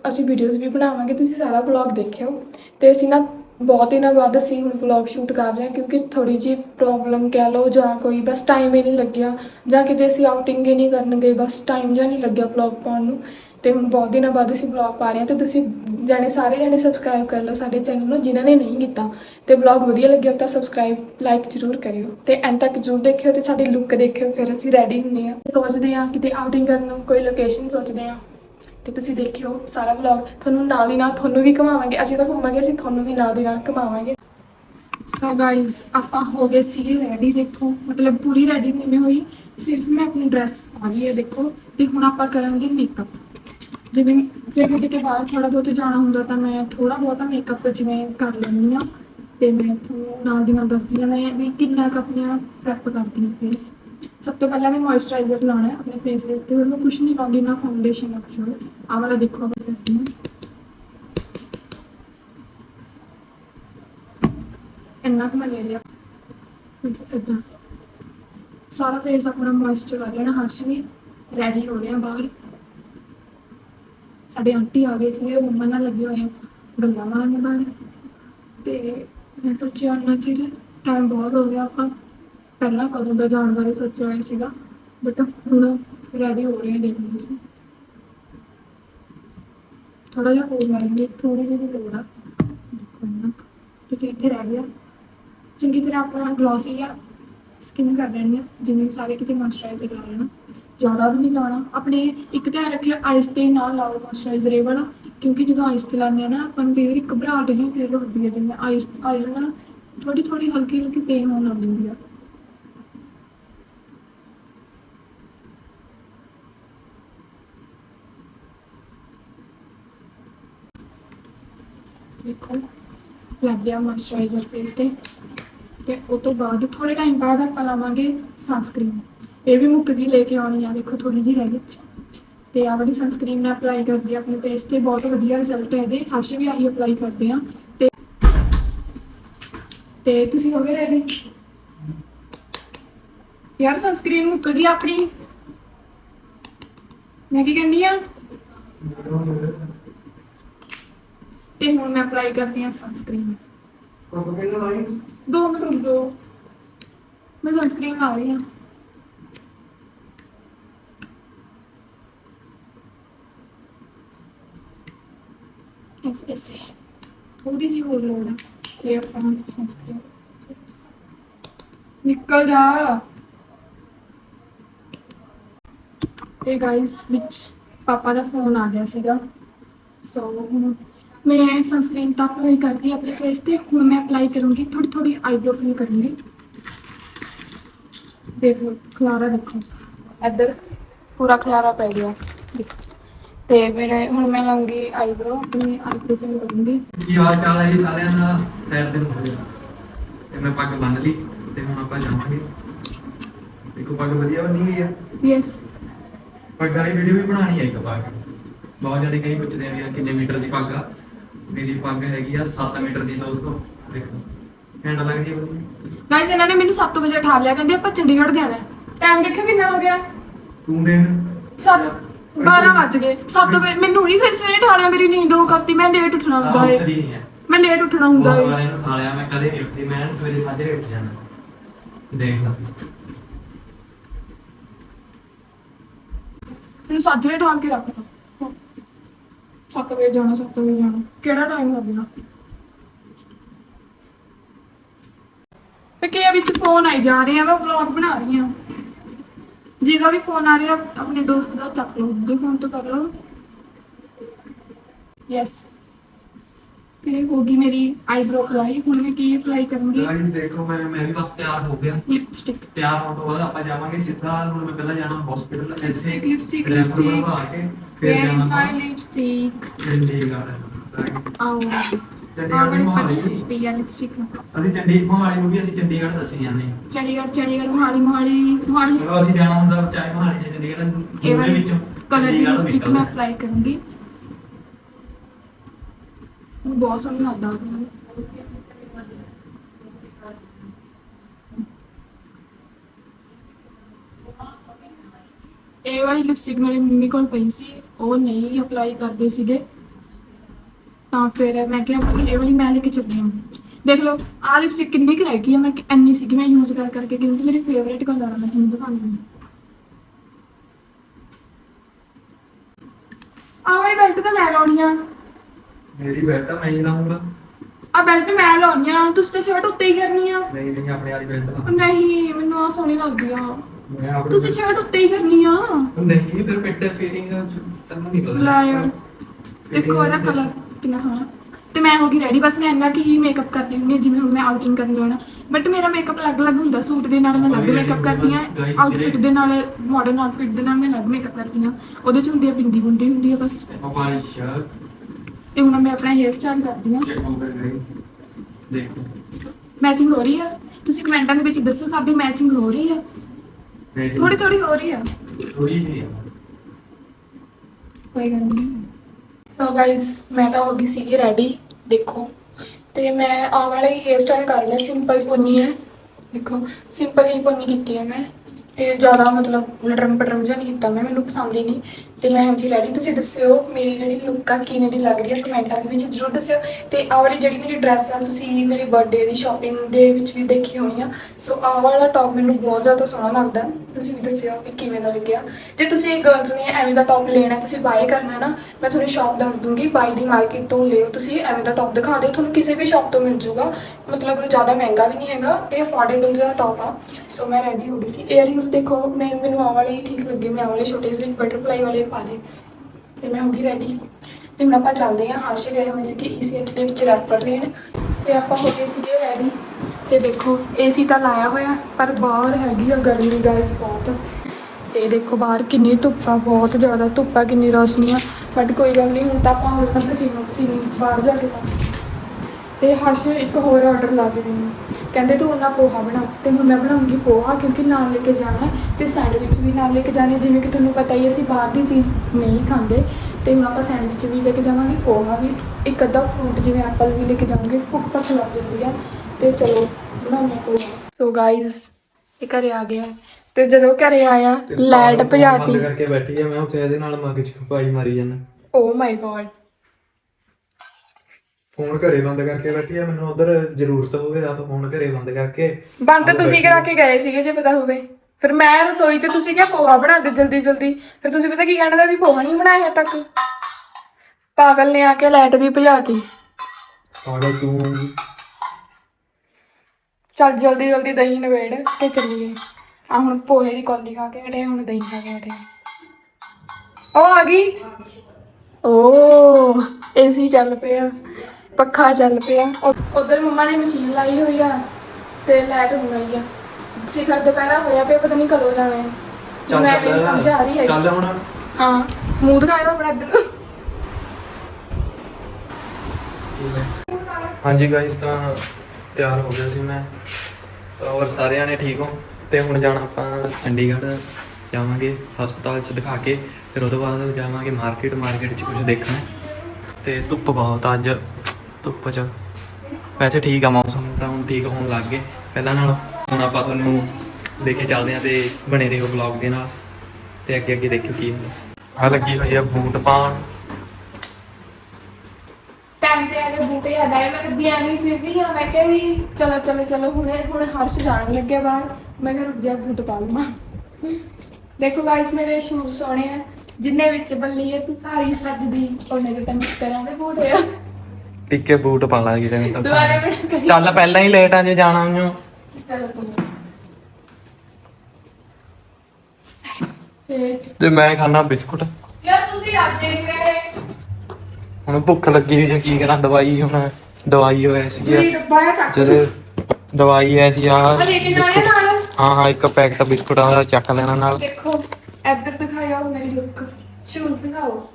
Speaker 1: ਅਸੀਂ ਵੀਡੀਓਜ਼ ਵੀ ਬਣਾਵਾਂਗੇ, ਤੁਸੀਂ ਸਾਰਾ ਵਲੌਗ ਦੇਖਿਓ ਤੇ ਅਸੀਂ ਨਾ ਬਹੁਤ ਦਿਨਾਂ ਬਾਅਦ ਅਸੀਂ ਹੁਣ ਵਲੌਗ ਸ਼ੂਟ ਕਰ ਰਹੇ ਹਾਂ ਕਿਉਂਕਿ ਥੋੜੀ ਜਿਹੀ ਪ੍ਰੋਬਲਮ ਕਹਿ ਲਓ ਜਾਂ ਕੋਈ ਬਸ ਟਾਈਮ ਹੀ ਨਹੀਂ ਲੱਗਿਆ ਜਾਂ ਕਿਤੇ ਅਸੀਂ ਆਊਟਿੰਗ ਹੀ ਨਹੀਂ ਕਰਨ ਗਏ ਬਸ ਟਾਈਮ ਜਿਹਾ ਨਹੀਂ ਲੱਗਿਆ ਵਲੌਗ ਪਾਉਣ ਨੂੰ ਤੇ ਹੁਣ ਬਹੁਤ ਦਿਨਾਂ ਬਾਅਦ ਅਸੀਂ ਵਲੌਗ ਪਾ ਰਹੇ ਹਾਂ ਤੇ ਤੁਸੀਂ ਜਾਣੇ ਸਾਰੇ ਜਾਣੇ ਸਬਸਕ੍ਰਾਈਬ ਕਰ ਲਓ ਸਾਡੇ ਚੈਨਲ ਨੂੰ, ਜਿਨ੍ਹਾਂ ਨੇ ਨਹੀਂ ਕੀਤਾ ਤੇ ਵਲੌਗ ਵਧੀਆ ਲੱਗਿਆ ਤਾਂ ਸਬਸਕ੍ਰਾਈਬ ਲਾਈਕ ਜ਼ਰੂਰ ਕਰਿਓ ਤੇ ਐਂਡ ਤੱਕ ਜ਼ਰੂਰ ਦੇਖਿਓ ਤੇ ਸਾਡੀ ਲੁੱਕ ਦੇਖਿਓ, ਫਿਰ ਅਸੀਂ ਰੈਡੀ ਹੁੰਨੇ ਆ ਸੋਚਦੇ ਆ ਕਿਤੇ ਆਊਟਿੰਗ ਕਰਨ ਨੂੰ ਕੋਈ ਲੋਕੇਸ਼ਨ ਸੋਚਦੇ ਆ ਤੇ ਤੁਸੀਂ ਦੇਖਿਓ ਸਾਰਾ ਵਲੌਗ ਤੁਹਾਨੂੰ ਨਾਲ ਦੀ ਨਾਲ ਤੁਹਾਨੂੰ ਵੀ ਘੁਮਾਵਾਂਗੇ, ਅਸੀਂ ਤਾਂ ਘੁੰਮਾਂਗੇ, ਅਸੀਂ ਤੁਹਾਨੂੰ ਵੀ ਨਾਲ ਦੀ ਨਾਲ ਘੁਮਾਵਾਂਗੇ। ਸੋ ਗਾਇਜ਼ ਆਪਾਂ ਹੋ ਗਏ ਸੀਗੇ ਰੈਡੀ ਦੇਖੋ, ਮਤਲਬ ਪੂਰੀ ਰੈਡੀ ਨਹੀਂ ਮੈਂ ਹੋਈ, ਸਿਰਫ ਮੈਂ ਆਪਣੀ ਡਰੈਸ ਪਾ ਲਈ ਹੈ, ਦੇਖੋ, ਤੇ ਹੁਣ ਆਪਾਂ ਕਰਾਂਗੇ ਮੇਕਅਪ ਜਿਵੇਂ ਜੇ ਮੈਂ ਕਿਤੇ ਬਾਹਰ ਥੋੜਾ ਬਹੁਤ ਜਾਣਾ ਹੁੰਦਾ ਤਾਂ ਮੈਂ ਥੋੜਾ ਬਹੁਤਾ ਮੇਕਅਪ ਜਿਵੇਂ ਕਰ ਲੈਂਦੀ ਆ ਤੇ ਮੈਂ ਤੁਹਾਨੂੰ ਨਾਲ ਦੀ ਨਾਲ ਦੱਸਦੀ ਹਾਂ, ਮੈਂ ਵੀ ਕਿੰਨਾ ਕੁ ਆਪਣਾ ਪ੍ਰੈਪ ਕਰਦੀ ਹਾਂ ਫੇਸ ਸਭ ਤੋਂ ਪਹਿਲਾਂ ਮੈਂ ਮੋਇਸਚਰਾਈਜ਼ਰ ਲਾਉਣਾ ਹੈ ਆਪਣੇ ਫੇਸ ਦੇ ਉੱਤੇ ਮੈਂ ਕੁਝ ਨਹੀਂ ਲਾਉਂਦੀ ਨਾ ਫਾਊਂਡੇਸ਼ਨ ਨਾ ਆਹ ਵਾਲਾ ਦੇਖੋ ਮੈਂ ਕਰਦੀ ਹਾਂ ਇੰਨਾ ਕੁ ਮੈਂ ਲੈ ਲਿਆ। ਬਸ ਸਾਰਾ ਫੇਸ ਆਪਣਾ ਮੋਇਸਚਰ ਕਰ ਲੈਣਾ ਹਰਸ਼ ਰੈਡੀ ਹੋ ਰਿਹਾ ਬਾਹਰ। ਸਾਡੇ ਆਂਟੀ ਆ ਗਏ ਸੀ ਮੰਮਾ ਨਾਲ ਲੱਗੇ ਹੋਏ ਗੱਲਾਂ ਮਾਰਨ ਬਾਹਰ ਤੇ ਮੈਂ ਸੋਚਿਆ ਉਹਨਾਂ ਚਿਰ ਟਾਈਮ ਬਹੁਤ ਹੋ ਗਿਆ, ਆਪਾਂ ਪਹਿਲਾਂ ਕਦੋਂ ਦਾ ਜਾਣ ਬਾਰੇ ਸੋਚਿਆ ਹੋਇਆ ਸੀਗਾ ਬਟ ਹੁਣ ਰੈਡੀ ਹੋ ਰਹੇ ਆ ਦੇਖ ਤੁਸੀਂ ਥੋੜਾ ਜਿਹਾ ਹੋਰ ਲਾਈਏ ਥੋੜੀ ਜਿਹੀ ਲੋੜ ਆ। ਦੇਖੋ ਇੰਨਾ ਠੀਕ ਹੈ ਇੱਥੇ ਰਹਿ ਗਿਆ ਚੰਗੀ ਤਰ੍ਹਾਂ ਆਪਣਾ ਗਲੋਸੀ ਆ ਸਕਿਨ ਕਰ ਲੈਣੀ ਆ, ਜਿਵੇਂ ਸਾਰੇ ਕਿਤੇ ਮੋਇਸਚਰਾਈਜ਼ਰ ਲਾ ਲੈਣਾ। ਜ਼ਿਆਦਾ ਵੀ ਨਹੀਂ ਲਾਉਣਾ। ਆਪਣੇ ਇੱਕ ਧਿਆਨ ਰੱਖਿਆ ਆਈਸ ਤੇ ਨਾ ਲਾਓ ਮੋਇਸਚਰਾਈਜ਼ਰ ਇਹ ਵਾਲਾ, ਕਿਉਂਕਿ ਜਦੋਂ ਆਈਸ ਤੇ ਲਾਉਂਦੇ ਆ ਨਾ, ਆਪਾਂ ਨੂੰ ਕਈ ਵਾਰੀ ਘਬਰਾਹਟ ਜਿਹੀ ਫੀਲ ਹੁੰਦੀ ਹੈ, ਜਿਵੇਂ ਆਈਸ ਆਈਸ ਨਾਲ ਥੋੜੀ ਥੋੜੀ ਹਲਕੀ ਹਲਕੀ ਪੇਨ ਹੋਣ ਲੱਗ ਜਾਂਦੀ ਆ। ਦੇਖੋ, ਲੱਗ ਗਿਆ ਮੋਇਸਚਰਾਈਜ਼ਰ ਫੇਸ ਤੇ। ਤੇ ਉਸ ਤੋਂ ਬਾਅਦ ਥੋੜੇ ਟਾਈਮ ਬਾਅਦ ਆਪਾਂ ਲਾਵਾਂਗੇ ਸਨਸਕ੍ਰੀਨ ਇਹ ਵੀ ਮੁੱਕ ਗਈ ਲੈ ਕੇ ਆਉਣੀ ਆ ਦੇਖੋ ਥੋੜੀ ਜਿਹੀ ਰਹਿ ਗਈ। ਤੇ ਆਹ ਵਾਲੀ ਸਨਸਕ੍ਰੀਨ ਮੈਂ ਅਪਲਾਈ ਕਰਦੀ ਆ ਆਪਣੇ ਫੇਸ ਤੇ ਬਹੁਤ ਵਧੀਆ ਰਿਜ਼ਲਟ ਹੈ ਇਹਦੇ। ਹਰਸ਼ ਵੀ ਆਹੀ ਅਪਲਾਈ ਕਰਦੇ ਆ। ਤੇ ਤੇ ਤੁਸੀਂ ਹੋ ਗਏ ਰੈਡੀ ਯਾਰ ਸਨਸਕ੍ਰੀਨ ਮੁੱਕ ਗਈ ਆਪਣੀ। ਮੈਂ ਕੀ ਕਹਿੰਦੀ ਆ? ਤੇ ਹੁਣ ਮੈਂ ਅਪਲਾਈ ਕਰਦੀ ਆ ਸਨਸਕ੍ਰੀਨ ਦੋ ਮਿੰਟ ਰੁਕ ਜਾਓ। ਮੈਂ ਸਨਸਕ੍ਰੀਨ ਲਾ ਰਹੀ ਹਾਂ। ਐਸੇ ਐਸੇ ਥੋੜੀ ਜਿਹੀ ਹੋਰ ਲੋੜ ਹੈ ਇਹ ਆਪਾਂ ਨੂੰ ਸਨਸਕ੍ਰੀਨ ਨਿਕਲ ਜਾ ਤੇ ਗਾਇਸ ਵਿੱਚ ਪਾਪਾ ਦਾ ਫੋਨ ਆ ਗਿਆ ਸੀਗਾ ਸੋ ਹੁਣ ਮੈਂ ਸਨਸਕ੍ਰੀਨ ਤਾਂ ਅਪਲਾਈ ਕਰਦੀ ਹਾਂ ਆਪਣੇ ਫੇਸ ਤੇ ਹੁਣ ਮੈਂ ਅਪਲਾਈ ਕਰੂੰਗੀ ਥੋੜੀ ਥੋੜੀ ਆਈਬ੍ਰੋ ਫਿਲ ਕਰੂੰਗੀ ਦੇਖੋ ਖਲਾਰਾ ਦੇਖੋ ਇੱਧਰ ਪੂਰਾ ਖਲਾਰਾ ਪੈ ਗਿਆ ਦੇਖੋ। ਤੇ ਫਿਰ ਹੁਣ ਮੈਂ ਲਾਉਂਗੀ ਆਈਬ੍ਰੋ ਆਪਣੀ ਆਈਬ੍ਰੋ ਫਿਲ ਕਰੂੰਗੀ
Speaker 2: ਕੀ ਹਾਲ ਚਾਲ ਹੈ ਜੀ ਸਾਰਿਆਂ ਦਾ? ਸਾਈਡ ਤੇ ਹੋ ਗਿਆ। ਤੇ ਮੈਂ ਪੱਗ ਬੰਨ ਲਈ ਤੇ ਹੁਣ ਆਪਾਂ ਜਾਵਾਂਗੇ। ਦੇਖੋ ਪੱਗ ਵਧੀਆ ਬਣੀ ਹੋਈ ਹੈ
Speaker 1: ਯੈਸ
Speaker 2: ਪੱਗ ਵਾਲੀ ਵੀਡੀਓ ਵੀ ਬਣਾਣੀ ਹੈ ਇੱਕ ਪੱਗ ਬਹੁਤ ਜਿਹੜੇ ਕਈ ਪੁੱਛਦੇ ਆ ਵੀ ਆਹ ਕਿੰਨੇ ਮੀਟਰ ਦੀ ਪੱਗ ਆ? ਮੇਰੀ ਪੱਗ ਹੈਗੀ ਆ 7 ਮੀਟਰ ਦੀ ਦੋਸਤੋ। ਦੇਖੋ ਘੰਟਾ ਲੱਗਦੀ ਹੈ
Speaker 1: ਗਾਇਸ ਇਹਨਾਂ ਨੇ ਮੈਨੂੰ 7 ਵਜੇ ਉਠਾ ਲਿਆ ਕਹਿੰਦੇ ਆਪਾਂ ਚੰਡੀਗੜ੍ਹ ਜਾਣਾ ਟਾਈਮ ਦੇਖਿਓ ਕਿੰਨਾ ਹੋ ਗਿਆ।
Speaker 2: ਤੂੰ ਦੇਖ।
Speaker 1: 7 12 ਵੱਜ ਗਏ 7 ਵਜੇ ਮੈਨੂੰ ਹੀ ਫਿਰ ਸਵੇਰੇ ਉਠਾ ਲਿਆ ਮੇਰੀ ਨੀਂਦ ਉਹ ਕਰਤੀ ਮੈਂ ਲੇਟ ਉੱਠਣਾ ਹੁੰਦਾ ਏ।
Speaker 2: ਕਦੀ ਨਹੀਂ ਹੈ।
Speaker 1: ਮੈਂ ਲੇਟ ਉੱਠਣਾ ਹੁੰਦਾ
Speaker 2: ਬਹੁਤ
Speaker 1: ਏ।
Speaker 2: ਵਾਰ ਇਹਨੂੰ ਖਾ ਲਿਆ ਮੈਂ ਕਦੇ ਨਹੀਂ ਉੱਠਦੀ ਮੈਂ ਸਵੇਰੇ ਸਾਜਰੇ ਉੱਠ ਜਾਣਾ ਦੇਖ ਲਾ।
Speaker 1: ਮੈਨੂੰ ਸਾਜਰੇ ਠਾਲ ਕੇ ਰੱਖ ਦੋ। ਸੱਤ ਵਜੇ ਜਾਣਾ ਸੱਤ ਵਜੇ ਜਾਣਾ। ਕਿਹੜਾ ਟਾਈਮ ਲੱਗਣਾ ਤੇ ਕੀ ਵਿੱਚ ਫੋਨ ਆਈ ਜਾ ਰਹੇ ਆ ਮੈਂ ਵਲੌਗ ਬਣਾ ਰਹੀ ਆ। ਜਿਹਦਾ ਵੀ ਫੋਨ ਆ ਰਿਹਾ ਆਪਣੇ ਦੋਸਤ ਦਾ ਚੱਕ ਲਓ ਉਹਦੇ ਫੋਨ ਤੋਂ ਕਰ ਲਓ ਯੈਸ ਤੇ ਹੋ ਗਈ ਮੇਰੀ ਆਈਬ੍ਰੋ ਅਪਲਾਈ ਹੁਣ ਮੈਂ ਕੀ ਅਪਲਾਈ ਕਰੂੰਗੀ
Speaker 2: ਗਾਇਸ ਦੇਖੋ ਮੈਂ ਮੈਂ ਵੀ ਬਸ ਤਿਆਰ ਹੋ ਗਿਆ
Speaker 1: ਲਿਪਸਟਿਕ
Speaker 2: ਤਿਆਰ ਹੋਣ ਤੋਂ ਬਾਅਦ ਆਪਾਂ ਜਾਵਾਂਗੇ ਸਿੱਧਾ ਹੁਣ ਮੈਂ ਪਹਿਲਾਂ ਜਾਣਾ ਹਸਪੀਟਲ ਇੱਥੇ
Speaker 1: Lipstick, lipstick,
Speaker 2: ਰੈਫਰ
Speaker 1: lipstick.
Speaker 2: ਬਣਵਾ ਕੇ ਫਿਰ
Speaker 1: ਵੇਅਰ ਇਜ਼
Speaker 2: ਜਾਣਾ
Speaker 1: ਮਾਈ ਲਿਪਸਟਿਕ
Speaker 2: ਚੰਡੀਗੜ੍ਹ
Speaker 1: ਆਓ ਆ
Speaker 2: ਚੰਡੀਗੜ੍ਹ
Speaker 1: ਬੜੀ
Speaker 2: ਮੋਹਾਲੀ।
Speaker 1: ਪਰਸ ਪਈ ਆ ਲਿਪਸਟਿਕ
Speaker 2: ਅਸੀਂ ਚੰਡੀ ਮੋਹਾਲੀ ਨੂੰ ਵੀ ਅਸੀਂ ਚੰਡੀਗੜ੍ਹ ਦੱਸੀ ਜਾਂਦੇ
Speaker 1: ਚੰਡੀਗੜ੍ਹ ਚੰਡੀਗੜ੍ਹ ਮੋਹਾਲੀ ਮੋਹਾਲੀ ਮੋਹਾਲੀ।
Speaker 2: ਅਸੀਂ ਜਾਣਾ ਹੁੰਦਾ ਚਾਹੇ ਮੋਹਾਲੀ ਜਾਂ ਚੰਡੀਗੜ੍ਹ
Speaker 1: ਇਹ ਵਾਲੀ
Speaker 2: ਵਿੱਚੋਂ।
Speaker 1: ਕਲਰ ਦੀ
Speaker 2: ਚੰਡੀਗੜ੍ਹ
Speaker 1: ਲਿਪਸਟਿਕ
Speaker 2: ਨਿਕਲਦਾ।
Speaker 1: ਮੈਂ ਅਪਲਾਈ ਕਰੂੰਗੀ। ਉਹ ਬਹੁਤ ਸੋਹਣੀ ਲੱਗਦਾ। ਇਹ ਵਾਲੀ ਲਿਪਸਟਿਕ ਮੇਰੀ ਮੰਮੀ ਕੋਲ ਪਈ ਸੀ। ਉਹ ਨਹੀਂ ਅਪਲਾਈ ਕਰਦੇ ਸੀਗੇ। ਤਾਂ ਫਿਰ ਮੈਂ ਕਿਹਾ ਕਿ ਇਹ ਵਾਲੀ ਮੈਂ ਲੈ ਕੇ ਚੱਲੀ ਹਾਂ। ਦੇਖ ਲਓ ਆਹ ਲਿਪਸਟਿਕ ਕਿੰਨੀ ਕੁ ਰਹਿ ਗਈ ਹੈ ਮੈਂ ਕਿ- ਇੰਨੀ ਸੀਗੀ ਮੈਂ ਯੂਜ਼ ਕਰ ਕਰਕੇ ਕਿਉਂਕਿ ਮੇਰੀ ਫੇਵਰੇਟ ਕਲਰ ਹੈ ਮੈਂ ਤੁਹਾਨੂੰ ਦਿਖਾਉਂਦੀ ਹਾਂ। ਆਹ ਵਾਲੀ ਬੈਲਟ ਤਾਂ ਮੈਂ ਲਾਉਣੀ ਆ।
Speaker 2: ਮੇਰੀ ਬੈਠਾ ਮੈਂ ਹੀ ਲਾਉਂਗਾ।
Speaker 1: ਆ ਬੈਲਟ ਮੈਂ ਲਾਉਣੀ ਆ ਤੁਸੀਂ ਤਾਂ ਸ਼ਰਟ ਉੱਤੇ ਹੀ ਕਰਨੀ ਆ।
Speaker 2: ਨਹੀਂ ਨਹੀਂ ਆਪਣੇ ਵਾਲੀ ਬੈਠ
Speaker 1: ਉਹ ਨਹੀਂ ਮੈਨੂੰ ਆ ਸੋਹਣੀ ਲੱਗਦੀ ਆ।
Speaker 2: ਮੈਂ ਆਪਣੀ
Speaker 1: ਤੁਸੀਂ ਸ਼ਰਟ ਉੱਤੇ ਹੀ ਕਰਨੀ ਆ।
Speaker 2: ਨਹੀਂ ਫਿਰ ਪਿੱਟਰ ਫੀਟਿੰਗ ਤੈਨੂੰ ਨਹੀਂ ਪਤਾ
Speaker 1: ਲੈ ਯਾਰ ਦੇਖੋ ਇਹਦਾ ਕਲਰ ਕਿੰਨਾ ਸੋਹਣਾ। ਤੇ ਮੈਂ ਹੋ ਗਈ ਰੈਡੀ ਬਸ ਮੈਂ ਇੰਨਾ ਕਿ ਹੀ ਮੇਕਅਪ ਕਰਦੀ ਹੁੰਦੀ ਹਾਂ ਜਿਵੇਂ ਹੁਣ ਮੈਂ ਆਊਟਿੰਗ ਕਰਨ ਜਾਣਾ। ਬਟ ਮੇਰਾ ਮੇਕਅਪ ਅਲੱਗ-ਅਲੱਗ ਹੁੰਦਾ ਸੂਟ ਦੇ ਨਾਲ ਮੈਂ ਅਲੱਗ ਮੇਕਅਪ ਕਰਦੀ ਆ ਆਊਟਫਿਟ ਦੇ ਨਾਲ ਮਾਡਰਨ ਆਊਟਫਿਟ ਦੇ ਨਾਲ ਮੈਂ ਅਲੱਗ ਮੇਕਅਪ ਕਰਦੀ ਆ ਉਹਦੇ ਚ ਹੁੰਦੀ ਆ ਬਿੰਦੀ ਬੁੰਦੀ ਹੁੰਦੀ ਆ ਬਸ। ਤੇ ਹੁਣ ਮੈਂ ਆਪਣਾ ਹੇਅਰ ਸਟਾਈਲ ਕਰਦੀ
Speaker 2: ਗਈ ਦੇਖੋ।
Speaker 1: ਮੈਚਿੰਗ ਹੋ ਰਹੀ ਆ। ਤੁਸੀਂ ਕਮੈਂਟਾਂ ਦੇ ਵਿੱਚ ਦੱਸੋ ਸਾਡੀ ਮੈਚਿੰਗ ਹੋ ਰਹੀ ਆ। ਥੋੜੀ ਥੋੜੀ ਹੋ ਰਹੀ ਆ।
Speaker 2: ਥੋੜੀ ਜਿਹੀ ਆ।
Speaker 1: ਕੋਈ ਗੱਲ ਨਹੀਂ ਸੋ ਗਾਇਸ ਮੈਂ ਤਾਂ ਹੋ ਗਈ ਸੀਗੀ ਰੈਡੀ ਦੇਖੋ। ਤੇ ਮੈਂ ਆ ਵਾਲਾ ਹੀ ਹੇਅਰ ਸਟਾਈਲ ਕਰ ਲਿਆ ਸਿੰਪਲ ਪੁੰਨੀ ਹੈ। ਦੇਖੋ ਸਿੰਪਲ ਹੀ ਪੁੰਨੀ ਕੀਤੀ ਹੈ ਮੈਂ। ਤੇ ਜ਼ਿਆਦਾ ਮਤਲਬ ਲਟਰਮ ਪਟਰਮ ਜਿਹਾ ਨਹੀਂ ਕੀਤਾ ਮੈਂ, ਮੈਨੂੰ ਪਸੰਦ ਹੀ ਨਹੀਂ। ਤੇ ਮੈਂ ਹੋ ਗਈ ਰੈਡੀ ਤੁਸੀਂ ਦੱਸਿਓ ਮੇਰੀ ਜਿਹੜੀ ਲੁੱਕ ਆ ਕਿਵੇਂ ਦੀ ਲੱਗ ਰਹੀ ਹੈ ਕਮੈਂਟਾਂ ਦੇ ਵਿੱਚ ਜ਼ਰੂਰ ਦੱਸਿਓ। ਤੇ ਆਹ ਵਾਲੀ ਜਿਹੜੀ ਮੇਰੀ ਡਰੈਸ ਆ, ਤੁਸੀਂ ਮੇਰੀ ਬਰਥਡੇ ਦੀ ਸ਼ਾਪਿੰਗ ਦੇ ਵਿੱਚ ਵੀ ਦੇਖੀ ਹੋਣੀ ਆ। ਸੋ ਆਹ ਵਾਲਾ ਟੌਪ ਮੈਨੂੰ ਬਹੁਤ ਜ਼ਿਆਦਾ ਸੋਹਣਾ ਲੱਗਦਾ। ਤੁਸੀਂ ਵੀ ਦੱਸਿਓ ਕਿ ਕਿਵੇਂ ਦਾ ਲੱਗਿਆ। ਜੇ ਤੁਸੀਂ ਗਰਲਸ ਨੇ ਐਵੇਂ ਦਾ ਟੌਪ ਲੈਣਾ, ਤੁਸੀਂ ਬਾਏ ਕਰਨਾ ਹੈ ਨਾ, ਮੈਂ ਤੁਹਾਨੂੰ ਸ਼ਾਪ ਦੱਸ ਦੂੰਗੀ। ਬਾਈ ਦੀ ਮਾਰਕੀਟ ਤੋਂ ਲਿਓ ਤੁਸੀਂ, ਐਵੇਂ ਦਾ ਟੌਪ ਦਿਖਾ ਦਿਓ। ਤੁਹਾਨੂੰ ਕਿਸੇ ਵੀ ਸ਼ਾਪ ਤੋਂ ਮਿਲ ਜੂਗਾ। ਮਤਲਬ ਜ਼ਿਆਦਾ ਮਹਿੰਗਾ ਵੀ ਨਹੀਂ ਹੈਗਾ, ਇਹ ਅਫੋਰਡੇਬਲ ਜਿਹਾ ਟੌਪ ਆ। ਸੋ ਮੈਂ ਰੈਡੀ ਹੋ ਗਈ ਸੀ। ਇਅਰਿੰਗਸ ਦੇਖੋ, ਮੈਂ, ਮੈਨੂੰ ਆਹ ਵਾਲੇ ਠੀਕ ਲੱਗੇ। ਮੈਂ ਆਹ ਵਾਲੇ ਛੋਟੇ ਜਿਹੇ ਬਟਰਫਲਾਈ ਵਾਲੇ ਪਾ ਲਏ ਤੇ ਮੈਂ ਹੋ ਗਈ ਰੈਡੀ ਤੇ ਹੁਣ ਆਪਾਂ ਚੱਲਦੇ ਹਾਂ। ਹਰਸ਼ ਗਏ ਹੋਏ ਸੀ ਕਿ ਦੇ ਵਿੱਚ ਰੈਫਰ ਲੈਣ। ਤੇ ਆਪਾਂ ਹੋ ਗਏ ਸੀਗੇ ਰੈਡੀ ਤੇ ਦੇਖੋ ਏਸੀ ਤਾਂ ਲਾਇਆ ਹੋਇਆ, ਪਰ ਬਾਹਰ ਹੈਗੀ ਆ ਗਰਮੀ ਗਾਇਸ ਬਹੁਤ ਤੇ ਦੇਖੋ, ਬਾਹਰ ਕਿੰਨੀ ਧੁੱਪ ਆ, ਬਹੁਤ ਜ਼ਿਆਦਾ ਧੁੱਪ ਆ, ਕਿੰਨੀ ਰੋਸ਼ਨੀ ਆ। ਬਟ ਕੋਈ ਗੱਲ ਨਹੀਂ, ਹੁਣ ਤਾਂ ਆਪਾਂ ਹੋਰ ਤਾਂ ਪਸੀਨੋ ਪਸੀਨੀ ਬਾਹਰ ਜਾ ਕੇ। ਤਾਂ ਤੇ ਹਰਸ਼ ਇੱਕ ਹੋਰ ਆਰਡਰ ਲਾ ਕੇ ਦੇਣਾ ਕਹਿੰਦੇ ਤੂੰ ਉਹਨਾਂ ਪੋਹਾ ਬਣਾ ਤੇ ਹੁਣ ਮੈਂ ਬਣਾਉਂਗੀ ਪੋਹਾ ਕਿਉਂਕਿ ਨਾਲ ਲੈ ਕੇ ਜਾਣਾ ਹੈ ਤੇ ਸੈਂਡਵਿਚ ਵੀ ਨਾਲ ਲੈ ਕੇ ਜਾਣੇ। ਜਿਵੇਂ ਕਿ ਤੁਹਾਨੂੰ ਪਤਾ ਹੀ ਅਸੀਂ ਬਾਹਰ ਦੀ ਚੀਜ਼ ਨਹੀਂ ਖਾਂਦੇ ਤੇ ਹੁਣ ਆਪਾਂ ਸੈਂਡਵਿਚ ਵੀ ਲੈ ਕੇ ਜਾਵਾਂਗੇ ਪੋਹਾ ਵੀ ਇੱਕ ਅੱਧਾ ਫਰੂਟ ਜਿਵੇਂ ਐਪਲ ਵੀ ਲੈ ਕੇ ਜਾਵਾਂਗੇ ਭੁੱਖ ਤਾਂ ਲੱਗ ਜਾਂਦੀ ਆ ਤੇ ਚਲੋ ਬਣਾਉਂਦੇ ਪੋਹਾ। ਸੋ ਗਾਇਸ ਇਹ ਘਰੇ ਆ ਗਿਆ ਤੇ ਜਦੋਂ ਘਰੇ ਆਇਆ ਲਾਈਟ ਭਜਾਤੀ
Speaker 2: ਬੰਦ ਕਰਕੇ ਬੈਠੀ ਆ ਮੈਂ ਉੱਥੇ ਇਹਦੇ ਨਾਲ ਮੱਗ ਚ ਖਪਾਈ ਮਾਰੀ ਜਾਂਦਾ।
Speaker 1: ਓ ਮਾਈ ਗॉड
Speaker 2: ਫੋਨ ਘਰੇ ਬੰਦ ਕਰਕੇ ਬੈਠੀ ਆ ਮੈਨੂੰ ਉਧਰ ਜ਼ਰੂਰਤ ਹੋਵੇ ਤਾਂ ਫੋਨ ਘਰੇ ਬੰਦ ਕਰਕੇ।
Speaker 1: ਬੰਦ ਤਾਂ ਤੁਸੀਂ ਕਰਾ ਕੇ ਗਏ ਸੀਗੇ ਜੇ ਪਤਾ ਹੋਵੇ। ਫਿਰ ਮੈਂ ਰਸੋਈ 'ਚ ਤੁਸੀਂ ਕਿਹਾ ਪੋਹਾ ਬਣਾ ਦੇ ਜਲਦੀ ਜਲਦੀ। ਫਿਰ ਤੁਸੀਂ ਪਤਾ ਕੀ ਕਹਿਣਾ ਦਾ ਵੀ ਪੋਹਾ ਨਹੀਂ ਬਣਾਇਆ ਹਜੇ ਤੱਕ? ਪਾਗਲ ਨੇ ਆ ਕੇ ਲਾਈਟ ਵੀ ਭਜਾਤੀ
Speaker 2: ਪਾਗਲ ਤੂੰ
Speaker 1: ਚੱਲ ਜਲਦੀ ਜਲਦੀ ਦਹੀਂ ਨਵੇੜ ਕੇ ਚੱਲੀਏ। ਆ ਹੁਣ ਪੋਹੇ ਦੀ ਕੌਲੀ ਖਾ ਕੇ ਹਟੇ ਹੁਣ ਦਹੀਂ ਖਾ ਕੇ ਹਟੇ। ਉਹ ਆ ਗਈ? ਓ ਏਸੀ ਚੱਲ ਪਿਆ। ਪੱਖਾ ਚੱਲ ਪਿਆ। ਉਧਰ ਮੰਮਾ ਨੇ ਮਸ਼ੀਨ ਲਾਈ ਹੋਈ ਆ ਤੇ ਲਾਈਟ ਹੁਣ ਆਈ ਆ। ਸਿਖਰ ਦੁਪਹਿਰਾ ਹੋਇਆ ਪਿਆ ਪਤਾ ਨਹੀਂ ਕਦੋਂ ਜਾਣਾ ਹੈ।
Speaker 2: ਚੱਲ
Speaker 1: ਮੈਂ ਸਮਝ ਆ ਰਹੀ ਹੈ
Speaker 2: ਚੱਲ ਹੁਣ।
Speaker 1: ਹਾਂ ਮੂੰਹ ਦਿਖਾਇਓ ਆਪਣਾ ਇੱਧਰ।
Speaker 2: ਹਾਂਜੀ ਗਾਇਸ ਤਾਂ ਤਿਆਰ ਹੋ ਗਿਆ ਸੀ ਮੈਂ। ਔਰ ਸਾਰਿਆਂ ਨੇ ਠੀਕ ਹੋ? ਤੇ ਹੁਣ ਜਾਣਾ ਆਪਾਂ ਚੰਡੀਗੜ੍ਹ ਜਾਵਾਂਗੇ ਹਸਪਤਾਲ ਚ ਦਿਖਾ ਕੇ। ਫਿਰ ਉਹਦੇ ਬਾਅਦ ਜਾਵਾਂਗੇ ਮਾਰਕੀਟ ਮਾਰਕੀਟ ਚ ਕੁਝ ਦੇਖਣਾ। ਤੇ ਧੁੱਪ ਬਹੁਤ ਅੱਜ। ਧੁੱਪ ਚ। ਵੈਸੇ ਠੀਕ ਆ ਮੌਸਮ, ਤਾਂ ਹੁਣ ਠੀਕ ਹੋਣ ਲੱਗ ਗਏ। ਪਹਿਲਾਂ ਨਾਲ ਹੁਣ ਆਪਾਂ ਤੁਹਾਨੂੰ ਲੈ ਕੇ ਚੱਲਦੇ ਆ ਤੇ ਬਣੇ ਰਹੋ ਵਲੌਗ ਦੇ ਨਾਲ। ਤੇ ਅੱਗੇ ਅੱਗੇ ਦੇਖਿਓ ਕੀ ਹੁੰਦਾ। ਆ ਲੱਗੀ ਹੋਈ ਆ ਬੂਟ ਪਾਉਣ।
Speaker 1: ਟਾਈਮ ਤੇ ਆਲੇ ਬੂਟੇ ਯਾਦ ਆਏ, ਮੈਂ ਕਦੀ ਐਵੇਂ ਫਿਰ ਗਈ ਆ। ਮੈਂ ਕਿਹਾ ਵੀ ਚਲੋ ਚਲੋ ਚਲੋ, ਹੁਣੇ, ਹੁਣ ਹਰਸ਼ ਜਾਣ ਲੱਗਿਆ ਬਾਹਰ। ਮੈਂ ਕਿਹਾ ਰੁਕ ਜਾ, ਬੂਟ ਪਾ ਲਵਾਂ। ਦੇਖੋ ਗਾਇਸ ਮੇਰੇ ਸ਼ੂਜ਼ ਸੋਹਣੇ ਆ। ਜਿੰਨੇ ਵਿੱਚ ਬੱਲੀ ਹੈ ਤੇ ਸਾਰੀ ਸੱਜਦੀ, ਉਹਨੇ ਦੇ ਤਾਂ ਤਰ੍ਹਾਂ ਦੇ ਬੂਟ ਆ।
Speaker 2: ਟਿੱਕੇ ਬੂਟ ਪਾ ਲਾਂਗੇ ਜਿਵੇਂ ਤਾਂ
Speaker 1: ਦੁਬਾਰਾ
Speaker 2: ਚੱਲ ਪਹਿਲਾਂ ਹੀ ਲੇਟ ਆ ਜੇ ਜਾਣਾ ਉਹਨੂੰ।
Speaker 1: ਤੇ
Speaker 2: ਮੈਂ ਖਾਣਾ ਬਿਸਕੁਟ।
Speaker 1: ਯਾਰ ਤੁਸੀਂ ਅੱਜ ਹੀ ਰਹੇ।
Speaker 2: ਹੁਣ ਭੁੱਖ ਲੱਗੀ ਹੋਈ ਹੈ ਕੀ ਕਰਾਂ ਦਵਾਈ ਹੁਣ ਦਵਾਈ ਹੋਇਆ ਸੀ
Speaker 1: ਤੁਸੀਂ ਡੱਬਾ ਜਿਹਾ ਚੱਕ
Speaker 2: ਚਲ ਦਵਾਈ ਐ ਸੀ ਆ
Speaker 1: ਆ ਲੈ ਕੇ ਜਾਣਾ
Speaker 2: ਬਿਸਕੁਟ
Speaker 1: ਨਾਲ।
Speaker 2: ਹਾਂ ਹਾਂ ਇੱਕ ਪੈਕਟ ਬਿਸਕੁਟਾਂ ਦਾ ਚੱਕ ਲੈਣਾ ਨਾਲ।
Speaker 1: ਦੇਖੋ ਇੱਧਰ ਦਿਖਾਓ ਮੇਰੀ ਲੁੱਕ ਸ਼ੂਜ਼ ਦਿਖਾਓ।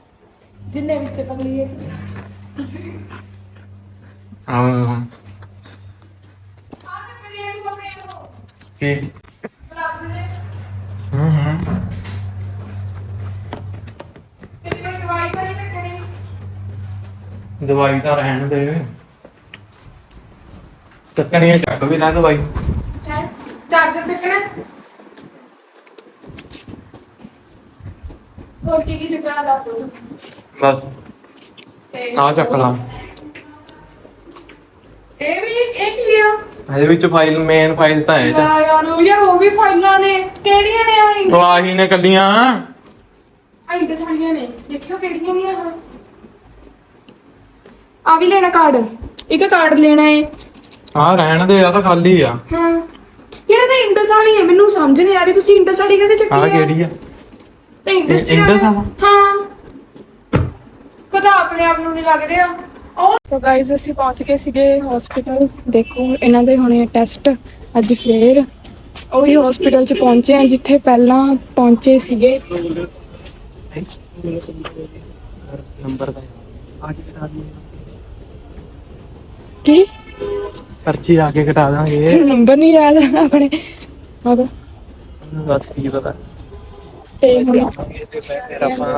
Speaker 1: ਜਿੰਨੇ ਵਿੱਚ ਬੱਲੀ ਹੈ
Speaker 2: ਹਾਂ।
Speaker 1: ਕੋ ਦੇ
Speaker 2: ਹੂੰ ਹੂੰ
Speaker 1: ਦਵਾਈ ਤਾਂ
Speaker 2: ਰਹਿਣ ਦੇ। ਚੱਕਣੀ ਹੈ ਚੱਕ ਵੀ ਨਾ ਦਵਾਈ।
Speaker 1: ਚਾਰਜਰ ਚੱਕਣਾ ਹੋਰ ਕੀ ਕੀ ਚੱਕਣਾ ਦੱਸ ਦਿਓ
Speaker 2: ਬਸ।
Speaker 1: ਤੇ
Speaker 2: ਆ ਚੱਕ ਲਾ।
Speaker 1: ਇਹ ਕੀ ਆ?
Speaker 2: ਇਹਦੇ ਵਿੱਚ ਫਾਈਲ ਮੇਨ ਫਾਈਲ ਤਾਂ ਹੈ 'ਚ।
Speaker 1: ਲੈ ਯਾਰ ਉਹ ਯਾਰ ਉਹ ਵੀ ਫਾਈਲਾਂ ਨੇ। ਕਿਹੜੀਆਂ ਨੇ ਆਈ
Speaker 2: ਉਹ ਆਹੀ ਨੇ ਕੱਲੀਆਂ।
Speaker 1: ਆਈ ਤੇ ਸਾਰੀਆਂ ਨੇ। ਦੇਖਿਓ ਕਿਹੜੀਆਂ ਨੇ ਆਹ। ਆ ਵੀ ਲੈਣਾ ਕਾਰਡ ਇੱਕ ਕਾਰਡ ਲੈਣਾ ਹੈ
Speaker 2: ਆ ਰਹਿਣ ਦੇ ਆ ਤਾਂ ਖਾਲੀ ਆ।
Speaker 1: ਹਾਂ। ਯਾਰ ਇਹ ਤਾਂ ਇੰਡਸ ਵਾਲੀ ਹੈ ਮੈਨੂੰ ਸਮਝ ਨਹੀਂ ਆ ਰਹੀ। ਤੁਸੀਂ ਇੰਡਸ ਵਾਲੀ ਕਦੇ ਚੱਕੀ
Speaker 2: ਆ? ਕਿਹੜੀ ਆ?
Speaker 1: ਤੇ ਇੰਡਸ
Speaker 2: ਇਹ ਇੰਡਸ ਆ?
Speaker 1: ਹਾਂ। ਪਤਾ ਆਪਣੇ ਆਪ ਨੂੰ ਨਹੀਂ ਲੱਗ ਰਿਹਾ ਸੋ ਗਾਇਜ਼ ਅਸੀਂ ਪਹੁੰਚ ਗਏ ਸੀਗੇ ਹਸਪੀਟਲ ਦੇਖੋ ਇਹਨਾਂ ਦੇ ਹੋਣੇ ਟੈਸਟ ਅੱਜ ਫੇਰ ਉਹੀ ਹਸਪੀਟਲ ਚ ਪਹੁੰਚੇ ਆ ਜਿੱਥੇ ਪਹਿਲਾਂ ਪਹੁੰਚੇ ਸੀਗੇ।
Speaker 2: ਨੰਬਰ ਦਾ। ਅੱਜ ਕਟਾ ਦੀ
Speaker 1: ਕੀ?
Speaker 2: ਪਰਚੀ ਆ ਕੇ ਕਟਾ ਦਾਂਗੇ।
Speaker 1: ਨੰਬਰ ਨਹੀਂ ਯਾਦ ਆਪਣੇ। ਉਹਦਾ
Speaker 2: ਬਸ ਕੀ ਪਤਾ।
Speaker 1: ਤੇ ਹੁਣ
Speaker 2: ਫਿਰ ਆਪਾਂ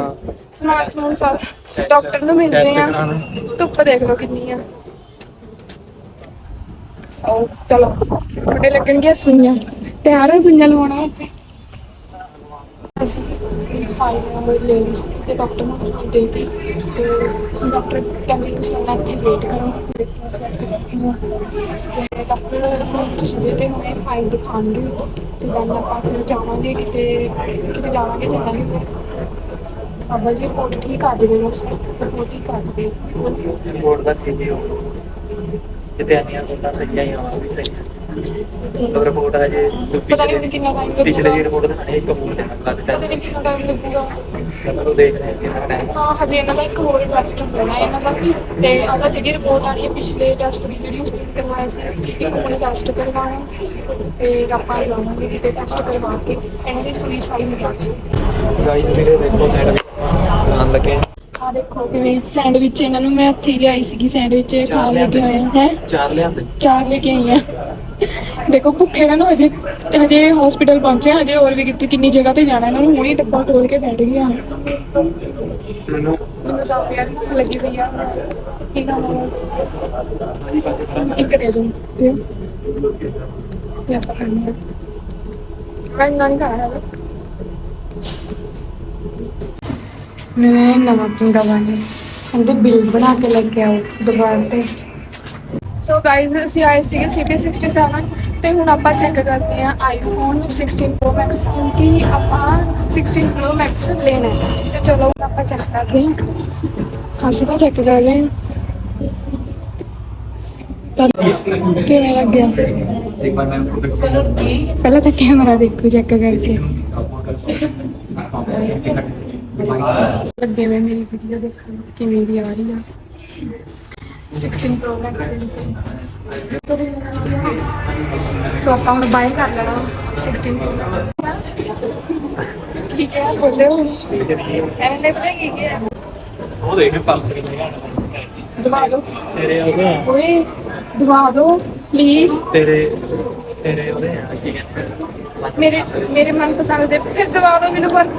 Speaker 1: ਸਮਾਨ ਸਮੂਨ ਸਾਰਾ ਡਾਕਟਰ ਨੂੰ ਮਿਲਦੇ
Speaker 2: ਟੈਸਟ
Speaker 1: ਆ
Speaker 2: ਕਰਾਉਣਾ
Speaker 1: ਧੁੱਪ ਦੇਖ ਲਓ ਕਿੰਨੀ ਆ ਸੋ ਚਲੋ ਤੁਹਾਡੇ ਲੱਗਣਗੀਆਂ ਸੂਈਆਂ ਤਿਆਰ ਹੈ ਸੂਈਆਂ ਲਵਾਉਣਾ ਉੱਤੇ ਅਸੀਂ ਫਾਈਲ ਨੰਬਰ ਲੈ ਲਈ ਸੀ ਤੇ ਡਾਕਟਰ ਨੂੰ ਦੇ ਦਿੱਤੀ ਤੇ ਡਾਕਟਰ ਕਹਿੰਦੇ ਤੁਸੀਂ ਉਹਨਾਂ ਇੱਥੇ ਵੇਟ ਕਰੋ ਦੇਖੋ ਅਸੀਂ ਇੱਥੇ ਬੈਠੇ ਹਾਂ ਤੇ ਡਾਕਟਰ ਨੂੰ ਤੁਸੀਂ ਦੇ ਹੋਏ ਫਾਈਲ ਦਿਖਾਉਣਗੇ ਤੇ then ਆਪਾਂ ਫਿਰ ਜਾਵਾਂਗੇ ਕਿਤੇ ਕਿਤੇ ਜਾਵਾਂਗੇ ਚੱਲਾਂਗੇ ਫਿਰ ਬਾਬਾ ਜੀ ਰਿਪੋਰਟ ਠੀਕ ਆ ਜਾਵੇ ਬਸ। ਰਿਪੋਰਟ ਠੀਕ ਆ ਜਾਵੇ।
Speaker 2: ਰਿਪੋਰਟ ਦਾ ਠੀਕ ਹੀ ਹੋ ਜਿੱਤੇ ਆਨੀਆਂ ਤਾਂ ਸਹੀ ਆਈਆਂ ਆ ਵੀ ਸਹੀ ਰਿਪੋਰਟ ਹੈ ਜੇ
Speaker 1: ਪਤਾ ਨਹੀਂ ਕਿੰਨਾ ਟਾਈਮ
Speaker 2: ਪਿਛਲੇ ਦੀ ਰਿਪੋਰਟ ਦਿਖਾਣੀ ਇੱਕ ਹੋਰ ਦਿਨ ਲੱਗ
Speaker 1: ਪਤਾ ਨਹੀਂ ਕਿੰਨਾ ਟਾਈਮ ਲੱਗੂਗਾ।
Speaker 2: ਚਲੋ ਦੇਖ ਰਹੇ ਹਾਂ ਕਿੰਨਾ ਟਾਈਮ
Speaker 1: ਹਾਂ ਹਜੇ ਇਹਨਾਂ ਦਾ ਇੱਕ ਹੋਰ ਟੈਸਟ ਹੋਣਾ ਇਹਨਾਂ ਦਾ ਤੇ ਆਹ ਜਿਹੜੀ ਰਿਪੋਰਟ ਆਣੀ ਹੈ ਪਿਛਲੇ ਟੈਸਟ ਦੀ ਜਿਹੜੀ ਕਰਵਾਇਆ ਸੀ। ਇੱਕ ਹੁਣ ਟੈਸਟ ਕਰਵਾਉਣਾ ਤੇ ਆਪਾਂ ਜਾਵਾਂਗੇ ਕਿਤੇ ਟੈਸਟ ਕਰਵਾ ਕੇ ਇਹਨਾਂ ਦੀ ਸੂਈ ਸਾਈ ਨਿਕਾਲ ਸੀ।
Speaker 2: ਗਾਈਸ ਵੀਰੇ ਦੇਖੋ ਸਾਈਡ ਆਨ ਲੱਗੇ।
Speaker 1: ਆ ਦੇਖੋ ਕਿਵੇਂ ਸੈਂਡਵਿਚ ਇਹਨਾਂ ਨੂੰ ਮੈਂ ਉੱਥੇ ਹੀ ਲਿਆਈ ਸੀਗੀ। ਸੈਂਡਵਿਚ ਇਹ ਖਾ ਲੈ ਕੇ ਆਏ ਹੈ
Speaker 2: ਚਾਰ ਲਿਆਂਦੇ।
Speaker 1: ਚਾਰ ਲੈ ਕੇ ਆਈ ਆ। ਦੇਖੋ ਭੁੱਖੇ ਇਹਨਾਂ ਨੂੰ ਹਸਪੀਟਲ ਪਹੁੰਚੇ ਹਜੇ ਹੋਰ ਵੀ ਕਿਤੇ ਕਿੰਨੀ ਜਗ੍ਹਾ ਤੇ ਜਾਣਾ ਇਹਨਾਂ ਨੂੰ। ਹੁਣੀ ਡੱਬਾ ਖੋਲ ਕੇ ਬੈਠ ਗਿਆ
Speaker 2: ਮੈਨੂੰ
Speaker 1: ਮੈਨੂੰ ਤਾਂ ਪਿਆਰ ਲੱਗੀ ਪਈ ਆ। ਕੀ ਖਾਣਾ ਇੱਕ ਦੇ ਦੋ। ਇਹ ਆਪਾਂ ਖਾਣੇ ਆ। ਮੈਂ ਇੰਨਾ ਨਹੀਂ ਖਾਣਾ ਹੈ ਮੈਂ ਨਵਾਂ ਪਿੰਗਾ ਬਣੇ ਉਹਦੇ ਬਿੱਲ ਬਣਾ ਕੇ ਲੈ ਕੇ ਆਓ ਦੁਕਾਨ ਤੇ। ਸੋ ਗਾਇਜ਼ ਅਸੀਂ ਆਏ ਸੀਗੇ CP67 ਤੇ ਹੁਣ ਆਪਾਂ ਚੈੱਕ ਕਰਦੇ ਹਾਂ ਆਈਫੋਨ 16 Pro Max ਕਿਉਂਕਿ ਆਪਾਂ 16 Pro Max ਲੈਣਾ ਹੈ। ਤੇ ਚਲੋ ਆਪਾਂ ਚੈੱਕ ਕਰਦੇ ਹਾਂ। ਹਰਸ਼ ਤਾਂ ਚੈੱਕ ਕਰ ਰਹੇ ਹਾਂ। ਕਿਵੇਂ ਲੱਗਿਆ?
Speaker 2: ਇੱਕ ਵਾਰ ਮੈਂ
Speaker 1: ਪਹਿਲਾਂ ਤਾਂ ਕੈਮਰਾ ਦੇਖੋ ਚੈੱਕ ਕਰਕੇ। ਲੱਗੇ ਮੈਂ ਮੇਰੀ ਵੀਡੀਓ ਦੇਖਣ ਕਿਵੇਂ ਦੀ ਆ ਰਹੀ ਆ? 16 Pro Max ਦੇ ਵਿੱਚ। ਸੋ ਆਪਾਂ ਹੁਣ ਬਾਈ ਕਰ ਲੈਣਾ। 16 Pro ਠੀਕ ਹੈ ਬੋਲੇ ਹੁਣ ਐਨੇ ਲੱਗਦਾ ਕੀ ਕੀ ਹੈ?
Speaker 2: ਉਹ ਦੇਖ ਪਰਸ ਕਿੰਨੇ
Speaker 1: ਦਬਾ ਦਿਓ
Speaker 2: ਤੇਰੇ ਉਹਦੇ ਆ।
Speaker 1: ਓਏ ਦਬਾ ਦਿਓ ਪਲੀਜ਼
Speaker 2: ਤੇਰੇ ਤੇਰੇ ਉਹਦੇ ਆ। ਕੀ ਕਹਿੰਦੇ
Speaker 1: ਮੇਰੇ ਮੇਰੇ ਮਨਪਸੰਦ ਦੇ ਫਿਰ ਦਵਾ ਦਿਓ ਮੈਨੂੰ ਪਰਸ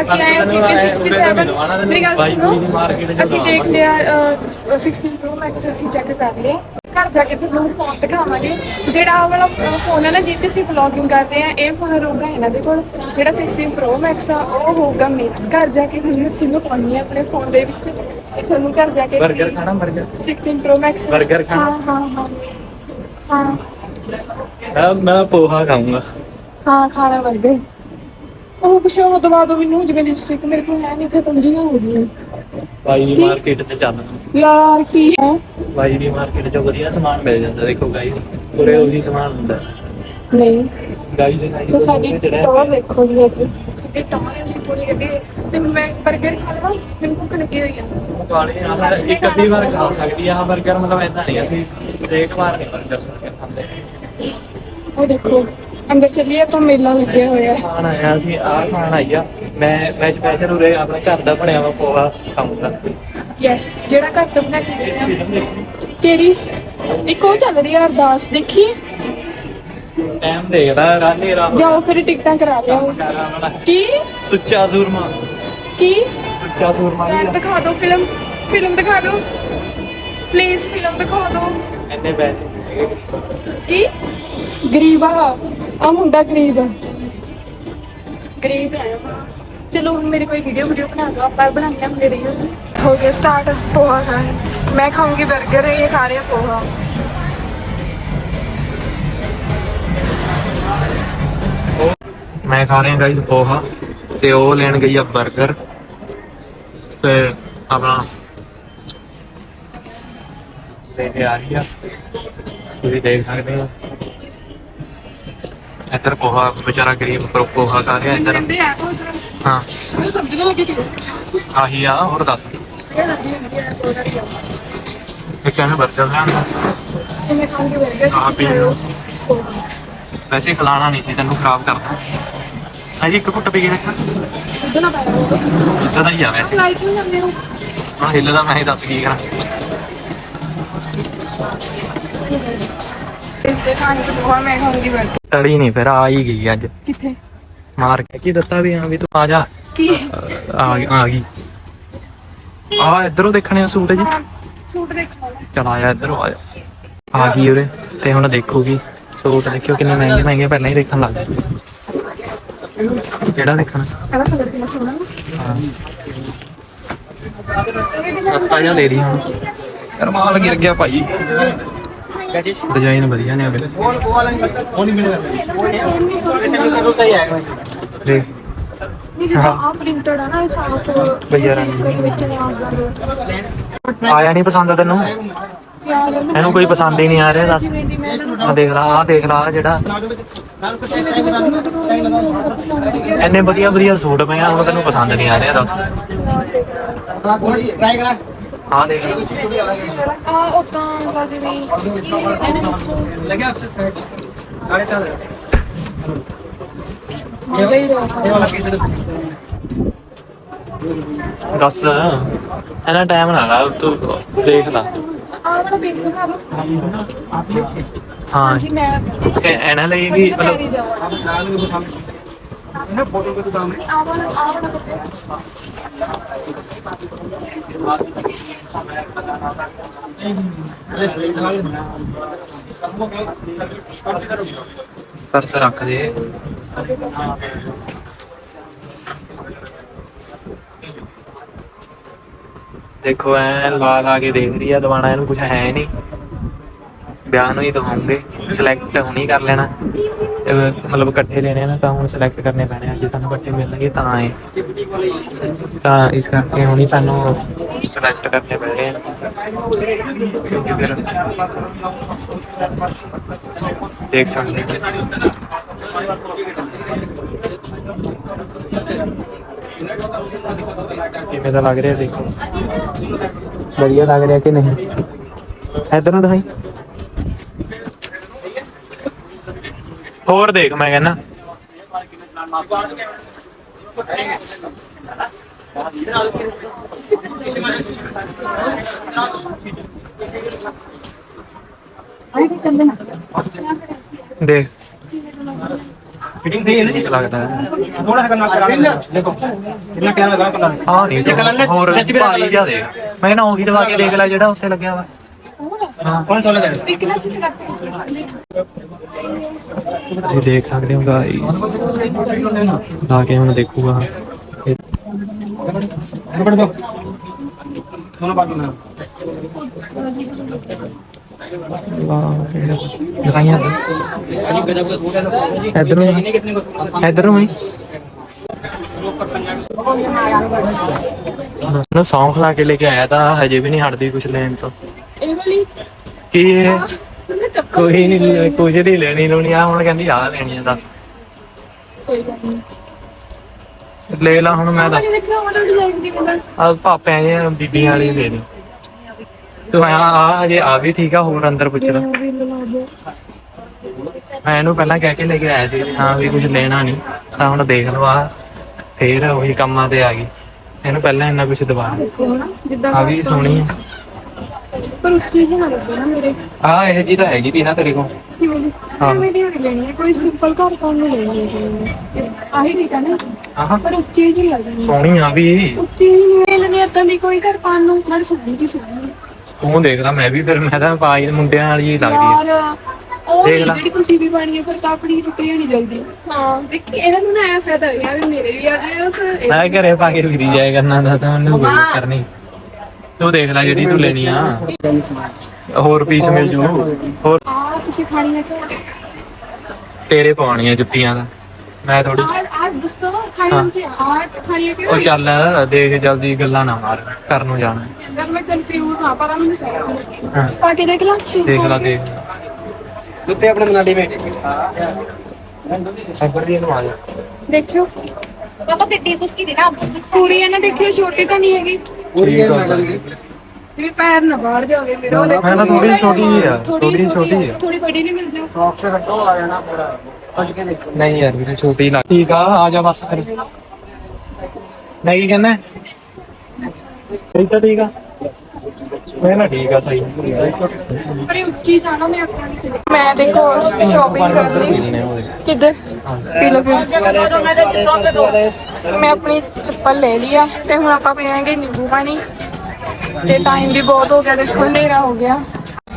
Speaker 1: ਅਸੀਂ ਆਏ ਸੀ ਕਿ 67 ਮੇਰੀ ਗੱਲ ਸੁਣੋ। ਅਸੀਂ ਦੇਖ ਲਿਆ ਅਹ, 16 Pro Max ਅਸੀਂ ਚੈੱਕ ਕਰ ਲਿਆ ਘਰ ਜਾ ਕੇ ਤੁਹਾਨੂੰ ਫੋਨ ਦਿਖਾਵਾਂਗੇ। ਜਿਹੜਾ ਆਹ ਵਾਲਾ ਫੋਨ ਹੈ ਨਾ ਜਿਸ 'ਚ ਅਸੀਂ ਵਲੌਗਿੰਗ ਕਰਦੇ ਆ ਇਹ ਫੋਨ ਰਹੂਗਾ ਇਹਨਾਂ ਦੇ ਕੋਲ। ਜਿਹੜਾ 16 Pro Max ਆ ਉਹ ਹੋਊਗਾ ਮੇਰਾ ਘਰ ਜਾ ਕੇ ਅਸੀਂ ਆਪਣੇ ਫੋਨ ਦੇ ਵਿੱਚ। ਤੁਹਾਨੂੰ ਘਰ ਜਾ ਕੇ
Speaker 2: 버ਗਰ ਖਾਣਾ 버ਗਰ
Speaker 1: 16 ਪ੍ਰੋ ਮੈਕਸ
Speaker 2: 버ਗਰ ਖਾਣਾ?
Speaker 1: ਹਾਂ ਹਾਂ ਹਾਂ। ਹਾਂ।
Speaker 2: ਮੈਂ ਪੋਹਾ ਖਾਊਂਗਾ।
Speaker 1: ਹਾਂ ਖਾਣਾ 버ਗਰ ਉਹ ਕੁਛ ਉਹ ਦਵਾ ਦੋ ਮੈਨੂੰ ਜਿਵੇਂ ਲਿਪਸਟਿਕ ਮੇਰੇ ਕੋਲ ਹੈ ਨਹੀਂ ਖਤਮ ਜੀ ਹੋ ਗਈ
Speaker 2: ਭਾਈ ਦੀ ਮਾਰਕੀਟ ਤੇ ਚੱਲਣਾ
Speaker 1: ਯਾਰ ਕੀ ਹੈ?
Speaker 2: ਭਾਈ ਦੀ ਮਾਰਕੀਟ ਚੋਂ ਵਧੀਆ ਸਮਾਨ ਮਿਲ ਜਾਂਦਾ ਦੇਖੋ ਗਾਈ ਪੂਰੇ ਉਹੀ ਸਮਾਨ ਹੁੰਦਾ।
Speaker 1: ਨਹੀਂ।
Speaker 2: ਗਾਈਜ਼
Speaker 1: ਸੋ ਸਾਡੀ ਟੌਰ ਦੇਖੋ ਜੀ ਅੱਜ। ਸਾਡੀ ਟੌਰ ਅਸੀਂ ਪੂਰੀ ਗੱਡੀ ਤੇ ਮੈਂ 버ਗਰ ਖਾ ਲਵਾਂ ਮੈਨੂੰ ਭੁੱਖ ਲੱਗੀ ਹੋਈ ਆ
Speaker 2: ਕਾਲੇ ਆ ਇੱਕ ਅੱਧੀ ਵਾਰ ਖਾ ਸਕਦੀ ਆ 버ਗਰ ਮਤਲਬ ਇਦਾਂ ਨਹੀਂ ਅਸੀਂ ਇੱਕ ਵਾਰ ਨਹੀਂ 버ਗਰ ਖਾਂਦੇ।
Speaker 1: ਉਹ ਦੇਖੋ ਅੰਦਰ ਚੱਲੀਏ ਆਪਾਂ ਮੇਲਾ ਲੱਗਿਆ ਹੋਇਆ ਹੈ।
Speaker 2: ਖਾਣ ਆਇਆ ਸੀ ਆਹ ਖਾਣ ਆਈਆ ਮੈਂ ਮੈਂ ਸਪੈਸ਼ਲ ਉਰੇ ਆਪਣੇ ਘਰ ਦਾ ਬਣਿਆ ਵਾ ਪੋਹਾ ਖਾਊਂਗਾ।
Speaker 1: ਯੈਸ ਜਿਹੜਾ ਘਰ ਤੋਂ ਬਣਾ ਕੇ ਗਏ ਆ ਕਿਹੜੀ? ਇੱਕ ਉਹ ਚੱਲ ਰਹੀ ਆ ਅਰਦਾਸ ਦੇਖੀ
Speaker 2: ਟਾਈਮ ਦੇਖਦਾ ਰਾਨੇ ਰਾਮ
Speaker 1: ਜਾਓ ਫਿਰ ਟਿਕਟਾਂ ਕਰਾ ਲਿਓ ਕੀ?
Speaker 2: ਸੁੱਚਾ ਸੂਰਮਾ।
Speaker 1: ਕੀ?
Speaker 2: ਸੁੱਚਾ ਸੂਰਮਾ
Speaker 1: ਦਿਖਾ ਦਿਓ ਫਿਲਮ ਫਿਲਮ ਦਿਖਾ ਦਿਓ। ਪਲੀਜ਼ ਫਿਲਮ ਦਿਖਾ ਦਿਓ।
Speaker 2: ਇੰਨੇ ਪੈਸੇ ਨਹੀਂ ਹੈਗੇ।
Speaker 1: ਕੀ? ਗਰੀਬ ਆ। ਆ ਮੁੰਡਾ ਗਰੀਬ ਆ। ਗਰੀਬ ਹੈ। ਚਲੋ ਹੁਣ ਮੇਰੀ ਕੋਈ ਵੀਡੀਓ ਵੀਡੀਓ ਬਣਾ ਦਿਓ। ਆਪਾਂ ਬਣਾਉਂਦੇ ਹਾਂ ਮੇਰੇ ਰੀਲਸ ਹੋ ਗਿਆ ਸਟਾਰਟ ਪੋਹਾ ਖਾਣ। ਮੈਂ ਖਾਊਂਗੀ 버ਗਰ ਇਹ ਖਾ ਰਿਹਾ ਪੋਹਾ।
Speaker 2: ਮੈਂ ਖਾ ਰਿਹਾ ਗਾਇਸ ਪੋਹਾ ਤੇ ਉਹ ਲੈਣ ਗਈ ਆ 버ਗਰ ਤੇ ਆਪਣਾ ਕੇ ਆ ਰਹੀ ਆ। ਤੁਸੀਂ ਦੇਖ ਸਕਦੇ ਹੋ। ਇੱਧਰ ਪੋਹਾ ਵਿਚਾਰਾ ਗਰੀਬ ਪਰ ਪੋਹਾ ਖਾ ਰਿਹਾ ਇੱਧਰ।
Speaker 1: ਕਹਿੰਦੇ ਆ
Speaker 2: ਹਾਂ।
Speaker 1: ਉਹ ਸਮਝ ਨਾ ਲੱਗੇ ਕਿ
Speaker 2: ਆਹੀ ਆ ਹੋਰ ਦੱਸ।
Speaker 1: ਇਹ ਲੱਗੀ ਹੁੰਦੀ ਹੈ ਪੋਹਾ ਦੀ।
Speaker 2: ਇਹ ਕਹਿੰਦੇ 버ਗਰ ਲੈਣ ਹਾਂ, ਪੀ ਵੈਸੇ ਖਿਲਾਣਾ ਨਹੀਂ ਸੀ ਤੈਨੂੰ ਖਰਾਬ ਕਰਨਾ। ਅਜੀ ਇੱਕ ਘੁੱਟ ਪੀ ਕੇ ਦੇਖ।
Speaker 1: ਨਾ ਪਾਇਆ
Speaker 2: ਇਦਾਂ ਦਾ ਹੀ ਆ ਵੈਸੇ।
Speaker 1: ਲਾਈਟ ਨਹੀਂ ਜਾਂਦੇ ਹੋ
Speaker 2: ਹੁਣ ਹਿੱਲਦਾ ਮੈਂ ਹੀ ਦੱਸ ਕੀ ਕਰਾਂ।
Speaker 1: ਇਸ ਦੇ
Speaker 2: ਨਹੀਂ ਫਿਰ ਆ ਹੀ ਗਈ ਅੱਜ।
Speaker 1: ਕਿੱਥੇ?
Speaker 2: ਮਾਰ ਕੇ ਕੀ ਦਿੱਤਾ ਵੀ ਹਾਂ ਵੀ ਤੂੰ ਆ ਜਾ।
Speaker 1: ਕੀ?
Speaker 2: ਆ ਗਈ ਆ ਗਈ। ਆ ਇਧਰੋਂ ਦੇਖਣੇ ਆ ਸੂਟ ਜੀ।
Speaker 1: ਸੂਟ ਦੇਖਣਾ
Speaker 2: ਚਲ ਆ ਜਾ ਇਧਰੋਂ ਆ ਜਾ। ਆ ਗਈ ਉਰੇ ਤੇ ਹੁਣ ਦੇਖੂਗੀ। ਸੂਟ ਦੇਖਿਓ ਕਿੰਨੇ ਮਹਿੰਗੇ ਮਹਿੰਗੇ ਪਹਿਲਾਂ ਹੀ ਦੇਖਣ ਲੱਗ ਗਈ ਕਿਹੜਾ ਦੇਖਣਾ?
Speaker 1: ਇਹਦਾ ਕਲਰ ਕਿੰਨਾ ਸੋਹਣਾ
Speaker 2: ਹਾਂ। ਸਸਤਾ ਜਿਹਾ ਲੈ ਲਈ ਹੁਣ। ਰਮਾਲ ਗਿਰ ਗਿਆ ਭਾਈ। ਡਿਜ਼ਾਈਨ ਵਧੀਆ ਨੇ ਉਰੇ ਦੇਖ।
Speaker 1: ਨਹੀਂ ਜਿਹੜਾ ਆ ਪ੍ਰਿੰਟਡ ਆ ਨਾ ਇਹ ਸਾਫ਼
Speaker 2: ਭਈਆ
Speaker 1: ਕੋਈ ਵਿੱਚ ਨਹੀਂ ਆਉਂਦਾ।
Speaker 2: ਆਇਆ ਨਹੀਂ ਪਸੰਦ ਤੈਨੂੰ? ਇਹਨੂੰ ਕੋਈ ਪਸੰਦ ਹੀ ਨਹੀਂ ਆ ਰਿਹਾ ਦੱਸ। ਆ ਦੇਖ ਲਾ ਆ ਦੇਖ ਲਾ ਜਿਹੜਾ। ਇੰਨੇ ਵਧੀਆ ਵਧੀਆ ਸੂਟ ਪਏ ਆ ਹੁਣ ਤੈਨੂੰ ਪਸੰਦ ਨਹੀਂ ਆ ਰਿਹਾ ਦੱਸ। ਆ ਦੇਖ
Speaker 1: ਆ ਉਦਾਂ ਦਾ ਜਿਵੇਂ ਮਜ਼ਾ ਹੀ ਰਿਹਾ
Speaker 2: ਦੱਸ ਇਹਨਾਂ ਟਾਈਮ ਨਾ ਲਾ ਤੂੰ ਦੇਖ ਲਾ।
Speaker 1: ਆ ਵਾਲਾ ਪੀਸ ਦਿਖਾ ਦਿਓ
Speaker 2: ਹਾਂ।
Speaker 1: ਜੀ ਮੈਂ
Speaker 2: ਇਹਨਾਂ ਲਈ ਵੀ ਮਤਲਬ
Speaker 1: ਵਾਲਾ ਵਾਲਾ
Speaker 2: ਪਰਸ ਰੱਖ ਦੇ। ਦੇਖੋ, ਐ ਲਾ ਲਾ ਕੇ ਦੇਖ ਰਹੀ ਆ ਦਵਾਣਾ, ਇਹਨੂੰ ਕੁਝ ਹੈ ਨਹੀਂ। ਵਿਆਹ ਨੂੰ ਹੀ ਦਵਾਉਂਗੇ ਸਿਲੈਕਟ ਹੁਣੀ ਕਰ ਲੈਣਾ। ਮਤਲਬ ਇਕੱਠੇ ਲੈਣੇ ਆ ਨਾ, ਤਾਂ ਹੁਣ ਸਿਲੈਕਟ ਕਰਨੇ ਪੈਣੇ ਆ। ਜੇ ਸਾਨੂੰ ਇਕੱਠੇ ਮਿਲਣਗੇ ਤਾਂ ਇਹ। ਤਾਂ ਇਸ ਕਰਕੇ ਹੁਣੀ ਸਾਨੂੰ ਸਿਲੈਕਟ ਪੈ ਰਹੇ ਆ ਕਿਉਂਕਿ ਫਿਰ ਦੇਖ ਸਕਦੇ ਹੋ। ਕਿਵੇਂ ਦਾ ਲੱਗ ਰਿਹਾ ਦੇਖੋ। ਵਧੀਆ ਲੱਗ ਰਿਹਾ ਕਿ ਨਹੀਂ? ਇਧਰ ਨੂੰ ਦਿਖਾਈ। ਹੋਰ ਦੇਖ ਮੈਂ ਕਹਿੰਦਾ। ਦੇਖ ਫਿਟਿੰਗ ਸਹੀ ਹੈ ਨਾ ਲੱਗਦਾ ਹੈ
Speaker 3: थोड़ा सा करना करा देखो कितना क्या लगा कलर
Speaker 2: ਹਾਂ ਨਹੀਂ ਤੇ ਹੋਰ ਭਾਰੀ ਜਿਹਾ ਦੇ ਮੈਂ ਕਹਿੰਦਾ ਉਹੀ ਦਵਾ ਕੇ ਦੇਖ ਲੈ ਜਿਹੜਾ ਉੱਥੇ ਲੱਗਿਆ ਵਾ ਹਾਂ
Speaker 3: कौन सा लगा
Speaker 1: ਵੀਕਨੈਸ ਸਿਲੈਕਟ
Speaker 2: ਤੁਸੀਂ ਦੇਖ ਸਕਦੇ ਹੋ ਗਾਇਸ ਲਾ ਕੇ ਹੁਣ ਦੇਖੂਗਾ ਇਹ
Speaker 3: पकड़ दो दोनों बाजू में
Speaker 2: ਵਾਹ ਦਿਖਾਈਆਂ ਇਧਰ ਨੂੰ ਇਧਰ ਨੂੰ ਨਾ ਸੌਂਫ ਲਾ ਕੇ ਲੈ ਕੇ ਆਇਆ ਤਾਂ ਹਜੇ ਵੀ ਨਹੀਂ ਹਟਦੀ ਕੁਛ ਲੈਣ ਤੋਂ
Speaker 1: ਇਹ ਵਾਲੀ
Speaker 2: ਕੀ ਇਹ
Speaker 1: ਉਹਨੇ ਚੱਪਲ
Speaker 2: ਕੋਈ ਨਹੀਂ ਕੁਝ ਨਹੀਂ ਲੈਣੀ ਲੋਣੀ ਆ ਹੁਣ ਕਹਿੰਦੀ ਆ ਲੈਣੀ ਆ ਦੱਸ
Speaker 1: ਕੋਈ ਗੱਲ ਨਹੀਂ
Speaker 2: ਲੈ ਲਾ ਹੁਣ ਮੈਂ ਦੱਸ।
Speaker 1: ਦੀ ਦੀ?
Speaker 2: ਆ ਪਾਪਿਆਂ ਜੇ ਬੀਬੀਆਂ ਵਾਲੀ ਲੈ ਲਈ। ਤੂੰ ਆ ਆ ਹਜੇ ਆ ਵੀ ਠੀਕ ਆ ਹੋਰ ਅੰਦਰ ਪੁੱਛ ਲੈ।
Speaker 1: ਦੋ।
Speaker 2: ਮੈਂ ਇਹਨੂੰ ਪਹਿਲਾਂ ਕਹਿ ਕੇ ਲੈ ਕੇ ਆਇਆ ਸੀ ਹਾਂ ਵੀ ਕੁਝ ਲੈਣਾ ਨਹੀਂ ਤਾਂ ਹੁਣ ਦੇਖ ਆ ਫੇਰ ਉਹੀ ਕੰਮਾਂ ਤੇ ਆ ਗਈ। ਇਹਨੂੰ ਪਹਿਲਾਂ ਇੰਨਾ ਕੁਝ ਦਵਾ ਆ ਵੀ ਸੋਹਣੀ ਆ।
Speaker 1: ਪਰ ਉੱਚੀ ਜਿਹੀ ਨਾ ਲੱਗੇ ਨਾ ਮੇਰੇ।
Speaker 2: ਆ ਇਹ ਜੀ ਤਾਂ ਹੈਗੀ ਤੀ ਨਾ ਤੇਰੇ ਕੋਲ।
Speaker 1: ਕਿਵੇਂ ਦੀ
Speaker 2: ਹਾਂ।
Speaker 1: ਮੇਰੀ ਨਹੀਂ ਲੈਣੀ ਹੈ ਕੋਈ ਸਿੰਪਲ ਘਰ ਪਾਉਣ ਨੂੰ ਲੈਣੀ ਹੈ? ਆਹੀ ਠੀਕ ਹੈ ਨਾ।
Speaker 2: ਆਹ।
Speaker 1: ਪਰ ਉੱਚੀ ਜਿਹੀ ਲੱਗਦੀ ਹੈ
Speaker 2: ਸੋਹਣੀ ਆ ਵੀ।
Speaker 1: ਉੱਚੀ ਜਿਹੀ ਨਹੀਂ ਲੈਣੀ ਏਦਾਂ ਦੀ ਕੋਈ ਘਰ ਪਾਉਣ ਨੂੰ। ਨਾਲ ਸੋਹਣੀ ਦੀ ਸੋਹਣੀ ਹੈ।
Speaker 2: ਤੂੰ ਦੇਖ ਲੈ ਮੈਂ ਵੀ ਫਿਰ ਮੈਂ ਤਾਂ ਪਾਈ ਮੁੰਡਿਆਂ ਵਾਲੀ ਹੀ ਲੱਗਦੀ ਆ।
Speaker 1: ਯਾਰ ਉਹ
Speaker 2: ਦੇਖ
Speaker 1: ਨਹੀਂ
Speaker 2: ਲਾ।
Speaker 1: ਜਿਹੜੀ ਤੁਸੀਂ ਵੀ ਪਾਣੀ ਹੈ ਫਿਰ ਤਾਂ ਆਪਣੀ ਟੁੱਟ ਜਾਣੀ ਜਲਦੀ ਹਾਂ। ਦੇਖੀ ਇਹਨਾਂ ਨੂੰ ਨਾ ਆਇਆ ਫਾਇਦਾ ਹੋਇਆ ਵੀ ਮੇਰੇ ਵੀ ਆ ਉਸ
Speaker 2: ਮੈਂ ਘਰੇ ਪਾ ਕੇ ਫਿਰੀ ਜਾਇਆ ਕਰਨਾ ਦਾ ਤਾਂ ਉਹਨੂੰ ਕੋਈ ਕਰਨੀ ਤੂੰ ਦੇਖ ਲੈ ਜਿਹੜੀ ਤੂੰ ਲੈਣੀ ਆ। ਹੋਰ ਪੀਸ ਮਿਲ ਜੂ। ਹੋਰ
Speaker 1: ਆ ਤੁਸੀਂ ਖਾਣੀ ਹੈ ਕਿ
Speaker 2: ਤੇਰੇ ਪਾਉਣੀਆਂ ਜੁੱਤੀਆਂ ਦਾ ਮੈਂ ਥੋੜੀ
Speaker 1: ਆ ਦੱਸੋ ਖਾਣੀ ਸੀ ਆ ਖਾਣੀ ਹੈ ਕਿ
Speaker 2: ਉਹ ਚੱਲ ਦੇਖ ਜਲਦੀ ਗੱਲਾਂ ਨਾ ਮਾਰ ਘਰ ਨੂੰ ਜਾਣਾ।
Speaker 1: ਅੰਦਰ ਮੈਂ ਕਨਫਿਊਜ਼ ਹਾਂ ਪਰ ਮੈਨੂੰ ਸਮਝ
Speaker 2: ਹਾਂ।
Speaker 1: ਪਾ ਕੇ ਦੇਖ ਲਾ
Speaker 2: ਦੇਖ ਲਾ ਦੇਖ
Speaker 3: ਜੁੱਤੇ ਆਪਣੇ ਮਨਾਲੀ ਵਿੱਚ
Speaker 2: ਅੱਬਰ ਦੀ ਨੂੰ ਆ ਜਾ।
Speaker 1: ਦੇਖਿਓ।
Speaker 4: ਪਾਪਾ ਗੱਡੀ ਕੁਸਕੀ ਦੀ ਨਾ
Speaker 1: ਪੂਰੀ ਹੈ ਨਾ ਦੇਖਿਓ ਛੋਟੀ ਤਾਂ ਨਹੀਂ ਹੈਗੀ।
Speaker 3: ਪੂਰੀ ਹੈ
Speaker 2: ਚੱਲ।
Speaker 1: ਜਿਵੇਂ ਪੈਰ ਨਾ ਬਾਹਰ ਜਾਵੇ ਮੇਰਾ ਉਹ
Speaker 2: ਮੈਂ ਨਾ ਥੋੜੀ ਛੋਟੀ ਜਿਹੀ ਆ, ਥੋੜੀ ਛੋਟੀ ਆ।
Speaker 1: ਥੋੜੀ ਬੜੀ ਨਹੀਂ ਮਿਲਦੀ।
Speaker 3: ਫਰੌਕ ਸੇ ਹਟੋ ਆ ਜਾਣਾ ਪੂਰਾ ਕੱਢ ਕੇ ਦੇਖੋ।
Speaker 2: ਨਹੀਂ ਯਾਰ ਵੀਰੇ ਛੋਟੀ ਲੱਗ ਠੀਕ ਆ ਆ ਜਾ ਬਸ ਫਿਰ। ਮੈਂ ਕੀ ਕਹਿੰਦਾ? ਇਹ ਤਾਂ ਠੀਕ ਆ। ਮੈਂ ਨਾ ਠੀਕ ਆ ਸਹੀ।
Speaker 1: ਪਰ ਇਹ ਉੱਚੀ ਜਾਣਾ ਮੈਂ ਆਪਾਂ ਨਹੀਂ ਮੈਂ ਦੇਖੋ ਸ਼ਾਪਿੰਗ ਕਰ ਲਈ ਕਿੱਧਰ? ਪੀ ਲਓ ਫਿਰ ਮੈਂ ਆਪਣੀ ਚੱਪਲ ਲੈ ਲਈ ਆ ਤੇ ਹੁਣ ਆਪਾਂ ਪੀਵਾਂਗੇ ਨਿੰਬੂ ਪਾਣੀ। ਤੇ ਟਾਈਮ ਵੀ ਬਹੁਤ ਹੋ ਗਿਆ ਦੇਖੋ ਹਨੇਰਾ ਹੋ ਗਿਆ।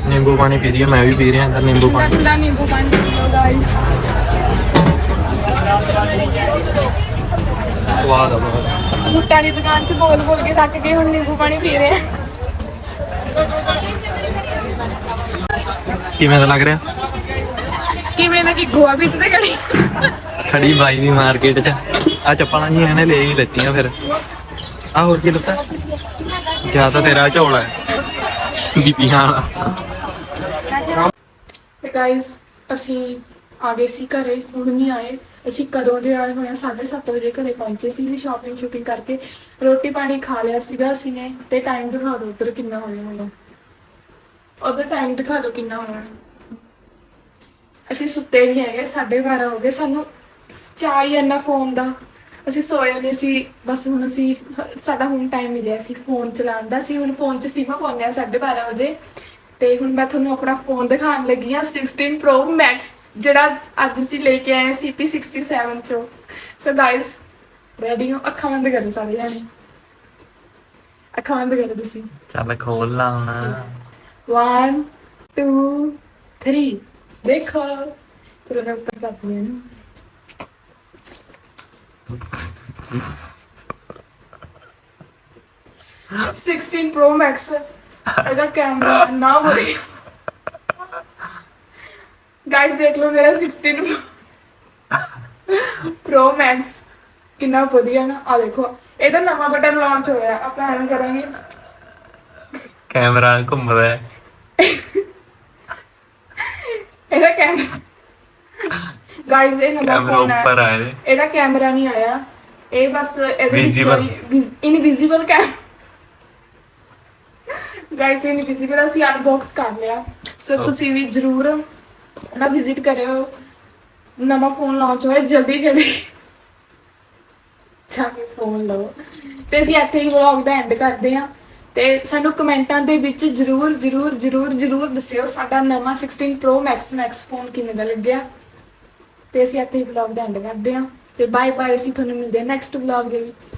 Speaker 2: ਨਿੰਬੂ ਪਾਣੀ ਪੀ ਰਹੀ ਮੈਂ ਵੀ ਪੀ ਰਿਹਾ ਅੰਦਰ ਨਿੰਬੂ ਪਾਣੀ।
Speaker 1: ਠੰਡਾ ਨਿੰਬੂ ਪਾਣੀ ਪੀਓ ਗਾਇਸ
Speaker 2: ਸਵਾਦ ਆ ਬਹੁਤ।
Speaker 1: ਸੁੱਟਾਂ ਦੀ ਦੁਕਾਨ 'ਚ ਬੋਲ ਬੋਲ ਕੇ ਥੱਕ ਗਏ ਹੁਣ ਨਿੰਬੂ ਪਾਣੀ ਪੀ ਰਹੇ ਆ।
Speaker 2: ਕਿਵੇਂ ਦਾ ਲੱਗ ਰਿਹਾ?
Speaker 1: ਕਿਵੇਂ ਨਾ ਕਿ ਗੋਆ ਵਿੱਚ ਤੇ ਕੜੀ
Speaker 2: ਖੜੀ ਬਾਈ ਦੀ ਮਾਰਕੀਟ 'ਚ। ਆ ਚੱਪਲਾਂ ਜੀ ਇਹਨੇ ਲੈ ਹੀ ਲੈਤੀਆਂ ਫਿਰ। ਆ ਹੋਰ ਕੀ ਲੱਤਾ ਜਾਂ ਤਾਂ ਤੇਰਾ ਝੋਲਾ ਹੈ। ਬੀਬੀਆਂ ਵਾਲਾ।
Speaker 1: ਤੇ ਗਾਇਸ ਅਸੀਂ ਆ ਗਏ ਸੀ ਘਰੇ ਹੁਣ ਨਹੀਂ ਆਏ। ਅਸੀਂ ਕਦੋਂ ਦੇ ਆਏ ਹੋਏ ਆ 7:30 ਵਜੇ ਘਰੇ ਪਹੁੰਚੇ ਸੀ, ਅਸੀਂ ਸ਼ਾਪਿੰਗ ਸ਼ੂਪਿੰਗ ਕਰਕੇ ਰੋਟੀ ਪਾਣੀ ਖਾ ਲਿਆ ਸੀਗਾ ਅਸੀਂ ਨੇ ਤੇ ਟਾਈਮ ਦਿਖਾ ਦਿਓ ਉਧਰ ਕਿੰਨਾ ਹੋਇਆ ਹੋਣਾ ਉਧਰ ਟਾਈਮ ਦਿਖਾ ਦਿਓ ਕਿੰਨਾ ਹੋਇਆ। ਅਸੀਂ ਸੁੱਤੇ ਵੀ ਹੈਗੇ 12:30 ਹੋ ਗਏ, ਸਾਨੂੰ ਚਾਹ ਹੀ ਇੰਨਾ ਫੋਨ ਦਾ। ਅਸੀਂ ਸੋਏ ਨਹੀਂ ਸੀ ਬਸ ਹੁਣ ਅਸੀਂ, ਸਾਡਾ ਹੁਣ ਟਾਈਮ ਮਿਲਿਆ ਸੀ ਫੋਨ ਚਲਾਉਣ ਦਾ। ਸੀ ਹੁਣ ਫੋਨ 'ਚ ਸੀਮਾ ਪਾਉਂਦੇ ਆ 12:30 ਵਜੇ ਤੇ ਹੁਣ ਮੈਂ ਤੁਹਾਨੂੰ ਆਪਣਾ ਫੋਨ ਦਿਖਾਉਣ ਲੱਗੀ ਆ 16 Pro Max ਜਿਹੜਾ ਅੱਜ ਅਸੀਂ ਲੈ ਕੇ ਆਏ ਸੀ CP67 ਚੋਂ। ਸੋ ਗਾਇਸ ਰੈਡੀ ਹੋ? ਅੱਖਾਂ ਬੰਦ ਕਰੋ ਸਾਰੇ ਜਾਣੇ। ਅੱਖਾਂ ਬੰਦ ਕਰੋ ਤੁਸੀਂ।
Speaker 2: ਚੱਲ ਖੋਲ ਲਾ ਹੁਣ।
Speaker 1: 1 2 3 ਦੇਖੋ। ਚਲੋ ਮੈਂ ਉੱਪਰ ਕਰਦੀ ਹਾਂ। ਨਾ ਸਿਕਸਟੀਨ Pro Max ਇਹਦਾ ਕੈਮਰਾ ਨਾ ਬੋਲੀ ਗਾਇਸ ਦੇਖ ਲਓ ਮੇਰਾ 16 Pro Max ਕਿੰਨਾ ਵਧੀਆ ਨਾ। ਆ ਦੇਖੋ ਇਹਦਾ ਨਵਾਂ ਬਟਨ ਲਾਂਚ ਹੋਇਆ ਆਪਾਂ ਐਵੇਂ ਕਰਾਂਗੇ।
Speaker 2: ਕੈਮਰਾ ਘੁੰਮਦਾ ਹੈ।
Speaker 1: ਇਹਦਾ ਕੈਮਰਾ ਗਾਇਸ ਇਹ ਨਵਾਂ
Speaker 2: ਕੈਮਰਾ ਉੱਪਰ ਆ ਇਹਦੇ
Speaker 1: ਕੈਮਰਾ ਨਹੀਂ ਆਇਆ। ਇਹ ਬਸ ਇਹਦੇ
Speaker 2: Visible.
Speaker 1: Invisible cam guys invisible ਅਸੀਂ ਅਨਬਾਕਸ ਕਰ ਲਿਆ। ਸੋ. ਤੁਸੀਂ ਵੀ ਜਰੂਰ ਨਾ ਵਿਜ਼ਿਟ ਕਰਿਓ, ਨਵਾਂ ਫੋਨ ਲਾਂਚ ਹੋਇਆ, ਜਲਦੀ ਜਲਦੀ। ਜਾ ਕੇ ਫੋਨ ਲਓ ਤੇ ਅਸੀਂ ਇੱਥੇ ਹੀ ਵਲੌਗ ਦਾ ਐਂਡ ਕਰਦੇ ਹਾਂ। ਤੇ ਸਾਨੂੰ ਕਮੈਂਟਾਂ ਦੇ ਵਿੱਚ ਜਰੂਰ ਜਰੂਰ ਜਰੂਰ ਜਰੂਰ ਦੱਸਿਓ ਸਾਡਾ ਨਵਾਂ 16 Pro Max Max ਫੋਨ ਕਿਵੇਂ ਦਾ ਲੱਗਿਆ। ਤੇ ਅਸੀਂ ਇੱਥੇ ਹੀ ਵਲੌਗ ਦਾ ਐਂਡ ਕਰਦੇ ਹਾਂ। ਤੇ ਬਾਏ ਬਾਏ ਅਸੀਂ ਤੁਹਾਨੂੰ ਮਿਲਦੇ ਹਾਂ ਨੈਕਸਟ ਵਲੌਗ ਦੇ ਵਿੱਚ।